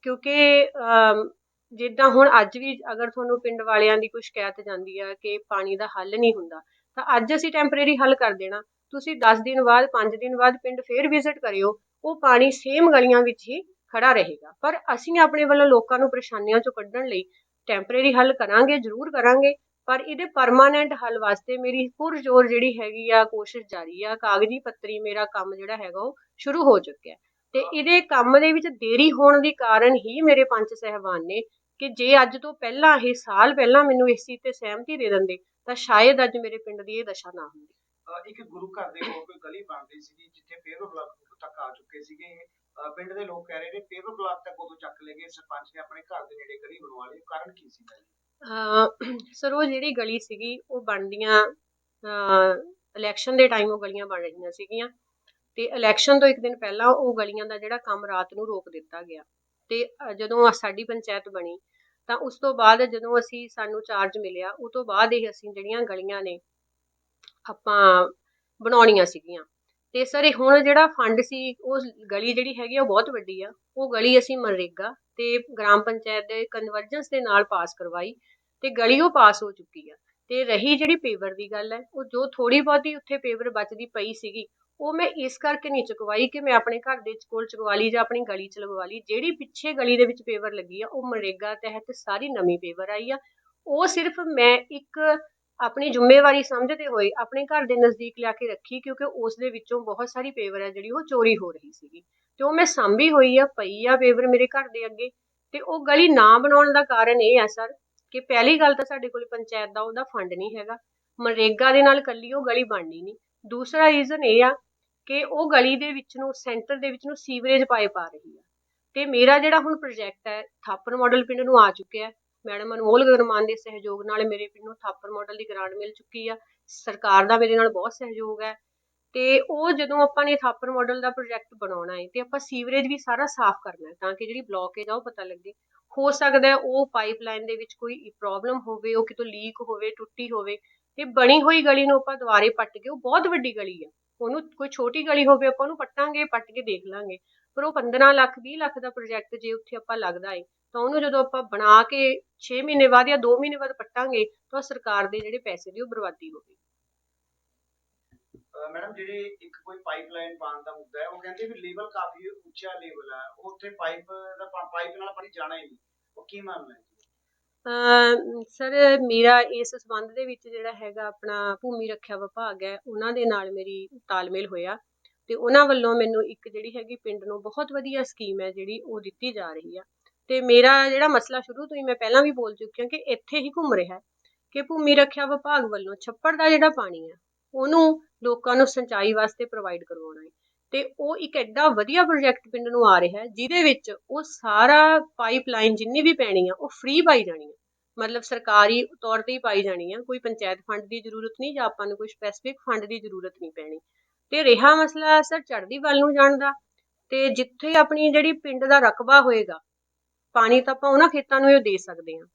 ਕਿਉਂਕਿ ਅਮ, ਜਿੱਦਾਂ ਹੁਣ ਅੱਜ ਵੀ ਅਗਰ ਤੁਹਾਨੂੰ ਪਿੰਡ ਵਾਲਿਆਂ ਦੀ ਕੋਈ ਸ਼ਿਕਾਇਤ ਜਾਂਦੀ ਆ ਕਿ ਪਾਣੀ ਦਾ ਹੱਲ ਨਹੀਂ ਹੁੰਦਾ ਤਾਂ ਅੱਜ ਅਸੀਂ ਟੈਂਪਰੇਰੀ ਹੱਲ ਕਰ ਦੇਣਾ। ਤੁਸੀਂ 10 ਦਿਨ ਬਾਅਦ 5 ਦਿਨ ਬਾਅਦ ਪਿੰਡ ਫੇਰ ਵਿਜ਼ਿਟ ਕਰਿਓ ਉਹ ਪਾਣੀ ਸੇਮ ਗਲੀਆਂ ਵਿੱਚ ਹੀ ਖੜਾ ਰਹੇਗਾ। ਪਰ ਅਸੀਂ ਆਪਣੇ ਵੱਲੋਂ ਲੋਕਾਂ ਨੂੰ ਪਰੇਸ਼ਾਨੀਆਂ ਚੋਂ ਕੱਢਣ ਲਈ ਟੈਂਪਰੇਰੀ ਹੱਲ ਕਰਾਂਗੇ ਜ਼ਰੂਰ ਕਰਾਂਗੇ ਪਰ ਇਹਦੇ ਪਰਮਾਨੈਂਟ ਹੱਲ ਵਾਸਤੇ ਮੇਰੀ ਪੁਰਜ਼ੋਰ ਜਿਹੜੀ ਹੈਗੀ ਆ ਕੋਸ਼ਿਸ਼ ਜਾਰੀ ਆ ਕਾਗਜ਼ੀ ਪੱਤਰੀ ਮੇਰਾ ਕੰਮ ਜਿਹੜਾ ਹੈਗਾ ਉਹ ਸ਼ੁਰੂ ਹੋ ਚੁੱਕਿਆ ਤੇ ਇਹਦੇ ਕੰਮ ਦੇ ਵਿੱਚ ਦੇਰੀ ਹੋਣ ਦੀ ਕਾਰਨ ਹੀ ਮੇਰੇ ਪੰਚ ਸਹਿਬਾਨ ਨੇ ਕਿ ਜੇ ਅੱਜ ਤੋਂ ਪਹਿਲਾਂ ਇਹ ਸਾਲ ਪਹਿਲਾਂ ਮੈਨੂੰ ਇਸ ਚੀਜ਼ ਤੇ ਸਹਿਮਤੀ ਦੇ ਦਿੰਦੇ ਤਾਂ ਸ਼ਾਇਦ ਅੱਜ ਮੇਰੇ ਪਿੰਡ ਦੀ ਇਹ ਦਸ਼ਾ ਨਾ ਹੁੰਦੀ। ਇੱਕ ਗੁਰੂ ਘਰ ਦੇ ਕੋਲ ਕੋਈ ਗਲੀ ਬਣ ਰਹੀ ਸੀ ਜਿੱਥੇ ਪੇਵਰ ਬਲਾਕ ਤੱਕ ਆ ਚੁੱਕੇ ਸੀਗੇ ਅਹ ਪਿੰਡ ਦੇ ਲੋਕ ਕਹਿ ਰਹੇ ਨੇ ਪੇਵਰ ਬਲਾਕ ਤੱਕ ਉਦੋਂ ਚੱਕ ਲਏ ਗਏ, ਸਰਪੰਚ ਨੇ ਆਪਣੇ ਘਰ ਦੇ ਨੇੜੇ ਗਲੀ ਬਣਵਾ ਲਈ। ਕਾਰਨ ਕੀ ਸੀ ਜੀ ਸਰ, ਉਹ ਜਿਹੜੀ ਗਲੀ ਸੀਗੀ, ਉਹ ਬਣਦੀਆਂ ਇਲੈਕਸ਼ਨ ਦੇ ਟਾਈਮ ਉਹ ਗਲੀਆਂ ਬਣ ਰਹੀਆਂ ਸੀਗੀਆਂ। ਤੇ ਇਲੈਕਸ਼ਨ ਤੋਂ ਇੱਕ ਦਿਨ ਪਹਿਲਾਂ ਉਹ ਗਲੀਆਂ ਦਾ ਜਿਹੜਾ ਕੰਮ ਰਾਤ ਨੂੰ ਰੋਕ ਦਿੱਤਾ ਗਿਆ। ਤੇ, ਅਹ ਜਦੋਂ ਸਾਡੀ ਪੰਚਾਇਤ ਬਣੀ, ਤਾਂ ਉਸ ਤੋਂ ਬਾਅਦ ਜਦੋਂ ਅਸੀਂ ਸਾਨੂੰ ਚਾਰਜ ਮਿਲਿਆ, ਉਹ ਤੋਂ ਬਾਅਦ ਇਹ ਅਸੀਂ ਜਿਹੜੀਆਂ ਗਲੀਆਂ ਨੇ ਆਪਾਂ ਬਣਾਉਣੀਆਂ ਸੀਗੀਆਂ। ਤੇ ਸਰ ਇਹ ਹੁਣ ਜਿਹੜਾ ਫੰਡ ਸੀ, ਉਹ ਗਲੀ ਜਿਹੜੀ ਹੈਗੀ ਆ, ਉਹ ਬਹੁਤ ਵੱਡੀ ਆ। ਉਹ ਗਲੀ ਅਸੀਂ ਮਨਰੇਗਾ ਤੇ ਗ੍ਰਾਮ ਪੰਚਾਇਤ ਦੇ ਕਨਵਰਜੈਂਸ ਦੇ ਨਾਲ ਪਾਸ ਕਰਵਾਈ ਤੇ ਗਲੀ ਉਹ ਪਾਸ ਹੋ ਚੁੱਕੀ ਆ। ਤੇ ਰਹੀ ਜਿਹੜੀ ਪੇਵਰ ਦੀ ਗੱਲ ਹੈ, ਉਹ ਜੋ ਥੋੜੀ ਬਹੁਤੀ ਉੱਥੇ ਪੇਵਰ ਬਚਦੀ ਪਈ ਸੀਗੀ, ਉਹ ਮੈਂ ਇਸ ਕਰਕੇ ਨਹੀਂ ਚੁਕਵਾਈ ਕਿ ਮੈਂ ਆਪਣੇ ਘਰ ਦੇ ਕੋਲ ਚੁਕਵਾ ਲਈ ਜਾਂ ਆਪਣੀ ਗਲੀ ਚ ਲਗਵਾ ਲਈ। ਜਿਹੜੀ ਪਿੱਛੇ ਗਲੀ ਦੇ ਵਿੱਚ ਪੇਵਰ ਲੱਗੀ ਆ, ਉਹ ਮਨਰੇਗਾ ਤਹਿਤ ਸਾਰੀ ਨਵੀਂ ਪੇਵਰ ਆਈ ਆ। ਉਹ ਸਿਰਫ ਮੈਂ ਇੱਕ ਆਪਣੀ ਜ਼ਿੰਮੇਵਾਰੀ ਸਮਝਦੇ ਹੋਏ ਆਪਣੇ ਘਰ ਦੇ ਨਜ਼ਦੀਕ ਲਿਆ ਕੇ ਰੱਖੀ ਕਿਉਂਕਿ ਉਸ ਦੇ ਵਿੱਚੋਂ ਬਹੁਤ ਸਾਰੀ ਪੇਵਰ ਹੈ ਜਿਹੜੀ ਉਹ ਚੋਰੀ ਹੋ ਰਹੀ ਸੀਗੀ। ਤੇ ਉਹ ਮੈਂ ਸਾਂਭੀ ਹੋਈ ਆ, ਪਈ ਆ ਪੇਵਰ ਮੇਰੇ ਘਰ ਦੇ ਅੱਗੇ। ਤੇ ਉਹ ਗਲੀ ਨਾ ਬਣਾਉਣ ਦਾ ਕਾਰਨ ਇਹ ਹੈ ਸਰ ਕਿ ਪਹਿਲੀ ਗੱਲ ਤਾਂ ਸਾਡੇ ਕੋਲ ਪੰਚਾਇਤ ਦਾ ਉਹਦਾ ਫੰਡ ਨਹੀਂ ਹੈਗਾ। ਮਨਰੇਗਾ ਦੇ ਨਾਲ ਕੱਲੀ ਉਹ ਗਲੀ ਬਣਨੀ ਨਹੀਂ। ਦੂਸਰਾ ਰੀਜ਼ਨ ਇਹ ਆ ਕਿ ਉਹ ਗਲੀ ਦੇ ਵਿੱਚ ਨੂੰ ਸੈਂਟਰ ਦੇ ਵਿੱਚ ਨੂੰ ਸੀਵਰੇਜ ਪਾਈਪ ਆ ਰਹੀ ਆ। ਤੇ ਮੇਰਾ ਜਿਹੜਾ ਹੁਣ ਪ੍ਰੋਜੈਕਟ ਹੈ, ਥਾਪਰ ਮਾਡਲ ਪਿੰਡ ਨੂੰ ਆ ਚੁੱਕਿਆ। ਮੈਡਮ ਅਨਮੋਲ ਗਰਮਾਨ ਦੇ ਸਹਿਯੋਗ ਨਾਲ ਮੇਰੇ ਪਿੰਡ ਨੂੰ ਥਾਪਰ ਮਾਡਲ ਦੀ ਗ੍ਰਾਂਟ ਮਿਲ ਚੁੱਕੀ ਆ। ਸਰਕਾਰ ਦਾ ਮੇਰੇ ਨਾਲ ਬਹੁਤ ਸਹਿਯੋਗ ਹੈ ਤੇ ਉਹ ਜਦੋਂ ਆਪਾਂ ਨੇ ਥਾਪਰ ਮਾਡਲ ਦਾ ਪ੍ਰੋਜੈਕਟ ਬਣਾਉਣਾ ਹੈ ਤੇ ਆਪਾਂ ਸੀਵਰੇਜ ਵੀ ਸਾਰਾ ਸਾਫ਼ ਕਰਨਾ ਹੈ ਤਾਂ ਕਿ ਜਿਹੜੀ ਬਲੌਕੇਜ ਆ ਉਹ ਪਤਾ ਲੱਗੇ। ਹੋ ਸਕਦਾ ਉਹ ਪਾਈਪਲਾਈਨ ਦੇ ਵਿੱਚ ਕੋਈ ਪ੍ਰੋਬਲਮ ਹੋਵੇ, ਉਹ ਕਿਤੋਂ ਲੀਕ ਹੋਵੇ, ਟੁੱਟੀ ਹੋਵੇ ਤੇ ਬਣੀ ਹੋਈ ਗਲੀ ਨੂੰ ਆਪਾਂ ਦੁਬਾਰੇ ਪੱਟ ਕੇ, ਉਹ ਬਹੁਤ ਵੱਡੀ ਗਲੀ ਆ। ਉਹਨੂੰ ਕੋਈ ਛੋਟੀ ਗਲੀ ਹੋਵੇ ਆਪਾਂ ਉਹਨੂੰ ਪੱਟਾਂਗੇ, ਪੱਟ ਕੇ ਦੇਖ ਲਾਂਗੇ। ਪਰ ਉਹ 15 ਲੱਖ 20 ਲੱਖ ਦਾ ਪ੍ਰੋਜੈਕਟ ਜੇ ਉੱਥੇ ਆਪਾਂ ਲੱਗਦਾ ਏ ਤਾਂ ਉਹਨੂੰ ਜਦੋਂ ਆਪਾਂ ਬਣਾ ਕੇ 6 ਮਹੀਨੇ ਬਾਅਦ ਜਾਂ 2 ਮਹੀਨੇ ਬਾਅਦ ਪੱਟਾਂਗੇ ਤਾਂ ਸਰਕਾਰ ਦੇ ਜਿਹੜੇ ਪੈਸੇ ਦੀ ਉਹ ਬਰਬਾਦੀ ਹੋਵੇਗੀ ਮੈਡਮ ਜਿਹੜੀ ਇੱਕ ਕੋਈ ਪਾਈਪਲਾਈਨ ਪਾਉਣ ਦਾ ਮੁੱਦਾ ਹੈ ਉਹ ਕਹਿੰਦੇ ਵੀ ਲੈਵਲ ਕਾਫੀ ਉੱਚਾ ਲੈਵਲ ਹੈ ਉੱਥੇ ਪਾਈਪ ਦਾ ਪਾਈਪ ਨਾਲ ਪਾਣੀ ਜਾਣਾ ਹੀ ਨਹੀਂ। ਉਹ ਕੀ ਮਾਮਲਾ ਹੈ ਸਰ ਮੇਰਾ ਇਸ ਸੰਬੰਧ ਦੇ ਵਿੱਚ ਜਿਹੜਾ ਹੈਗਾ ਆਪਣਾ ਭੂਮੀ ਰੱਖਿਆ ਵਿਭਾਗ ਹੈ ਉਹਨਾਂ ਦੇ ਨਾਲ ਮੇਰੀ ਤਾਲਮੇਲ ਹੋਇਆ ਤੇ ਉਹਨਾਂ ਵੱਲੋਂ ਮੈਨੂੰ ਇੱਕ ਜਿਹੜੀ ਹੈਗੀ ਪਿੰਡ ਨੂੰ ਬਹੁਤ ਵਧੀਆ ਸਕੀਮ ਹੈ ਜਿਹੜੀ ਉਹ ਦਿੱਤੀ ਜਾ ਰਹੀ ਆ। ਤੇ ਮੇਰਾ ਜਿਹੜਾ ਮਸਲਾ ਸ਼ੁਰੂ ਤੋਂ ਹੀ ਮੈਂ ਪਹਿਲਾਂ ਵੀ ਬੋਲ ਚੁੱਕੀ ਹਾਂ ਕਿ ਇੱਥੇ ਹੀ ਘੁੰਮ ਰਿਹਾ ਕਿ ਭੂਮੀ ਰੱਖਿਆ ਵਿਭਾਗ ਵੱਲੋਂ ਛੱਪੜ ਦਾ ਜਿਹੜਾ ਪਾਣੀ ਹੈ, ਉਹਨੂੰ ਲੋਕਾਂ ਨੂੰ ਸਿੰਚਾਈ ਵਾਸਤੇ ਪ੍ਰੋਵਾਈਡ ਕਰਵਾਉਣਾ ਹੈ। ਤੇ ਉਹ ਇੱਕ ਐਡਾ ਵਧੀਆ ਪ੍ਰੋਜੈਕਟ ਪਿੰਡ ਨੂੰ ਆ ਰਿਹਾ ਜਿਹਦੇ ਵਿੱਚ ਉਹ ਸਾਰਾ ਪਾਈਪਲਾਈਨ ਜਿੰਨੀ ਵੀ ਪੈਣੀ ਆ, ਉਹ ਫ੍ਰੀ ਪਾਈ ਜਾਣੀ ਹੈ ਮਤਲਬ ਸਰਕਾਰੀ ਤੌਰ ਤੇ ਹੀ ਪਾਈ ਜਾਣੀ ਆ, ਕੋਈ ਪੰਚਾਇਤ ਫੰਡ ਦੀ ਜ਼ਰੂਰਤ ਨਹੀਂ ਜਾਂ ਆਪਾਂ ਨੂੰ ਕੋਈ ਸਪੈਸੀਫਿਕ ਫੰਡ ਦੀ ਜ਼ਰੂਰਤ ਨਹੀਂ ਪੈਣੀ। ਤੇ ਰਿਹਾ ਮਸਲਾ ਸਰ ਚੜ੍ਹਦੀ ਵੱਲ ਨੂੰ ਜਾਣ ਦਾ, ਤੇ ਜਿੱਥੇ ਆਪਣੀ ਜਿਹੜੀ ਪਿੰਡ ਦਾ ਰਕਬਾ ਹੋਏਗਾ ਪਾਣੀ ਤਾਂ ਆਪਾਂ ਉਹਨਾਂ ਖੇਤਾਂ ਨੂੰ ਇਹ ਦੇ ਸਕਦੇ ਹਾਂ।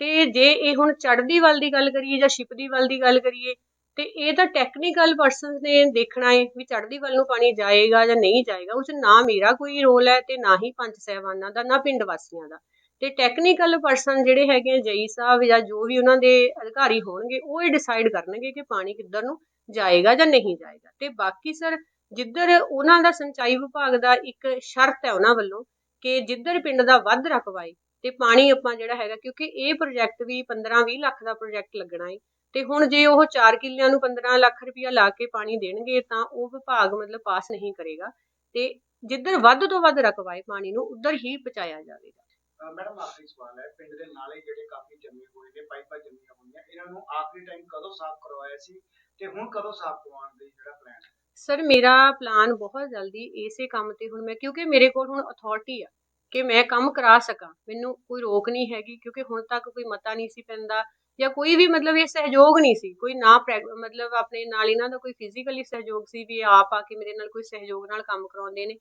ਤੇ ਜੇ ਇਹ ਹੁਣ ਚੜ੍ਹਦੀ ਵੱਲ ਦੀ ਗੱਲ ਕਰੀਏ ਜਾਂ ਛਿਪਦੀ ਵੱਲ ਦੀ ਗੱਲ ਕਰੀਏ, ਤੇ ਇਹ ਤਾਂ ਟੈਕਨੀਕਲ ਪਰਸਨਸ ਨੇ ਦੇਖਣਾ ਹੈ ਵੀ ਚੜ੍ਹਦੀ ਵੱਲ ਨੂੰ ਪਾਣੀ ਜਾਏਗਾ ਜਾਂ ਨਹੀਂ ਜਾਏਗਾ। ਉਸ ਨਾ ਮੇਰਾ ਕੋਈ ਰੋਲ ਹੈ ਤੇ ਨਾ ਹੀ ਪੰਚ ਸਹਿਬਾਨਾਂ ਦਾ, ਨਾ ਪਿੰਡ ਵਾਸੀਆਂ ਦਾ। ਤੇ ਟੈਕਨੀਕਲ ਪਰਸਨ ਜਿਹੜੇ ਹੈਗੇ ਆ, ਜਈ ਸਾਹਿਬ ਜਾਂ ਜੋ ਵੀ ਉਹਨਾਂ ਦੇ ਅਧਿਕਾਰੀ ਹੋਣਗੇ, ਉਹ ਇਹ ਡਿਸਾਈਡ ਕਰਨਗੇ ਕਿ ਪਾਣੀ ਕਿੱਧਰ ਨੂੰ ਜਾਏਗਾ ਜਾਂ ਨਹੀਂ ਜਾਏਗਾ। ਤੇ ਬਾਕੀ ਸਰ ਜਿੱਧਰ ਉਹਨਾਂ ਦਾ ਸਿੰਚਾਈ ਵਿਭਾਗ ਦਾ ਇੱਕ ਸ਼ਰਤ ਹੈ ਉਹਨਾਂ ਵੱਲੋਂ ਕਿ ਜਿੱਧਰ ਪਿੰਡ ਦਾ ਵੱਧ ਰਕਬਾ ਤੇ ਪਾਣੀ ਆਪਾਂ ਜਿਹੜਾ ਹੈਗਾ, ਕਿਉਂਕਿ ਇਹ ਪ੍ਰੋਜੈਕਟ ਵੀ 15-20 ਲੱਖ ਦਾ ਪ੍ਰੋਜੈਕਟ ਲੱਗਣਾ ਏ। ਤੇ ਹੁਣ ਜੇ ਉਹ 4 ਕਿੱਲਿਆਂ ਨੂੰ 15 ਲੱਖ ਰੁਪਇਆ ਲਾ ਕੇ ਪਾਣੀ ਦੇਣਗੇ ਤਾਂ ਉਹ ਵਿਭਾਗ ਮਤਲਬ ਪਾਸ ਨਹੀਂ ਕਰੇਗਾ। ਤੇ ਜਿੱਧਰ ਵੱਧ ਤੋਂ ਵੱਧ ਰਕਬਾ ਪਾਣੀ ਨੂੰ, ਉਧਰ ਹੀ ਪਹੁੰਚਾਇਆ ਜਾਵੇਗਾ। ਮੈਡਮ, ਆਖਰੀ ਸਵਾਲ ਹੈ। ਪਿੰਡ ਦੇ ਨਾਲੇ ਜਿਹੜੇ ਕਾਫੀ ਜੰਮੇ ਹੋਏ ਨੇ, ਪਾਈਪਾਂ ਜੰਮੀਆਂ ਹੋਈਆਂ, ਇਹਨਾਂ ਨੂੰ ਆਖਰੀ ਟਾਈਮ ਕਦੋਂ ਸਾਫ਼ ਕਰਵਾਇਆ ਸੀ ਤੇ ਹੁਣ ਕਦੋਂ ਸਾਫ਼ ਕਰਵਾਉਣ ਦੀ ਜਿਹੜਾ ਪਲਾਨ ਹੈ? ਸਰ, ਮੇਰਾ ਪਲਾਨ ਬਹੁਤ ਜਲਦੀ ਇਸੇ ਕੰਮ ਤੇ ਹੁਣ ਮੈਂ, ਕਿਉਂਕਿ ਮੇਰੇ ਕੋਲ ਹੁਣ ਅਥਾਰਟੀ ਆ ਕਿ ਮੈਂ ਕੰਮ ਕਰਾ ਸਕਾਂ। ਮੈਨੂੰ ਕੋਈ ਰੋਕ ਨਹੀਂ ਹੈਗੀ, ਕਿਉਂਕਿ ਹੁਣ ਤੱਕ ਕੋਈ ਮਤਾ ਨਹੀਂ ਸੀ ਪੈਂਦਾ ਜਾਂ ਕੋਈ ਵੀ ਮਤਲਬ ਇਹ ਸਹਿਯੋਗ ਨਹੀਂ ਸੀ। ਕੋਈ ਨਾ ਪ੍ਰੈ- ਮਤਲਬ ਆਪਣੇ ਨਾਲ ਇਹਨਾਂ ਦਾ ਕੋਈ ਫਿਜ਼ੀਕਲੀ ਸਹਿਯੋਗ ਸੀ ਵੀ ਆਪ ਆ ਕੇ ਮੇਰੇ ਨਾਲ ਕੋਈ ਸਹਿਯੋਗ ਨਾਲ ਕੰਮ ਕਰਾਉਂਦੇ ਨੇ।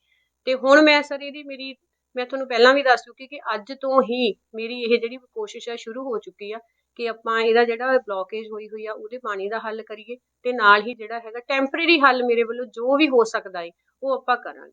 ਤੇ ਹੁਣ ਮੈਂ ਸਰ ਇਹਦੀ ਮੇਰੀ, ਮੈਂ ਤੁਹਾਨੂੰ ਪਹਿਲਾਂ ਵੀ ਦੱਸ ਚੁੱਕੀ ਕਿ ਅੱਜ ਤੋਂ ਹੀ ਮੇਰੀ ਇਹ ਜਿਹੜੀ ਕੋਸ਼ਿਸ਼ ਹੈ ਸ਼ੁਰੂ ਹੋ ਚੁੱਕੀ ਆ ਕਿ ਆਪਾਂ ਇਹਦਾ ਜਿਹੜਾ ਬਲੋਕੇਜ ਹੋਈ ਹੋਈ ਆ, ਉਹਦੇ ਪਾਣੀ ਦਾ ਹੱਲ ਕਰੀਏ ਤੇ ਨਾਲ ਹੀ ਜਿਹੜਾ ਹੈਗਾ ਟੈਂਪਰੇਰੀ ਹੱਲ ਮੇਰੇ ਵੱਲੋਂ ਜੋ ਵੀ ਹੋ ਸਕਦਾ ਹੈ ਉਹ ਆਪਾਂ ਕਰਾਂਗੇ।